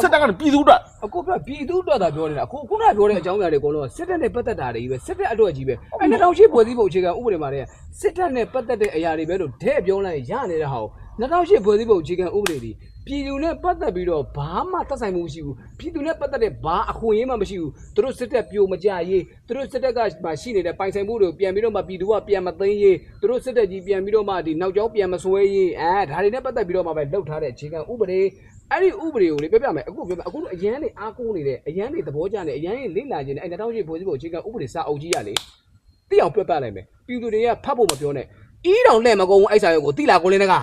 စစ်တပ်ကပြည်သူအတွက်
အခုပြပြည်သူအတွက်သာပြောနေတာအခုခုနကပြောတဲ့အကြောင်းအရာတွေအကုန်လုံးစစ်တပ်နဲ့ပတ်သက်တာတွေကြီးပဲစစ်တပ်အတွက်ကြီးပဲအဲ2008ဖွဲ့စည်းပုံအခြေခံဥပဒေမှာတဲ့စစ်တပ်နဲ့ပတ်သက်တဲ့အရာတွေပဲလို့တဲ့ပြောလိုက်ရနေတဲ့ဟာကို2008ဖွဲ့စည်းပုံအခြေခံဥပဒေဒီပြည်သူနဲ့ပတ်သက်ပြီးတော့ဘာမှသက်ဆိုင်မှုမရှိဘူးပြည်သူနဲ့ပတ်သက်တဲ့ဘာအခွင့်အရေးမှမရှိဘူးသူတို့စစ်တပ်ပြိုမကြရေးသူတို့စစ်တပ်ကမှရှိနေတဲ့ပိုင်ဆိုင်မှုတွေကိုပြန်ပြီးတော့မှပြည်သူကပြန်မသိမ်းရေးသူတို့စစ်တပ်ကြီးပြန်ပြီးတော့မှဒီနောက်ကျောင်းပြန်မဆွဲရေးအဲဒါတွေနဲ့ပတ်သက်ပြီးတော့မှပဲလှုပ်ထားတဲ့အခြေခံဥပဒေ အဲ့ဒီဥပဒေကိုလေပြပြမယ်အခုပြပြအခုအရန်နေအားကိုးနေတယ်အရန်နေသဘောကျနေအရန်နေလေ့လာခြင်းနဲ့အဲ့2008ဖွဲ့စည်းပုံအခြေခံဥပဒေစာအုပ်ကြီးရလေတိအောင်ပြပြလိုက်မယ်ပြည်သူတွေကဖတ်ဖို့မပြောနဲ့အီးတောင်လဲမကုန်ဘူးအဲ့စာရုပ်ကိုတိလာကိုလင်းတကား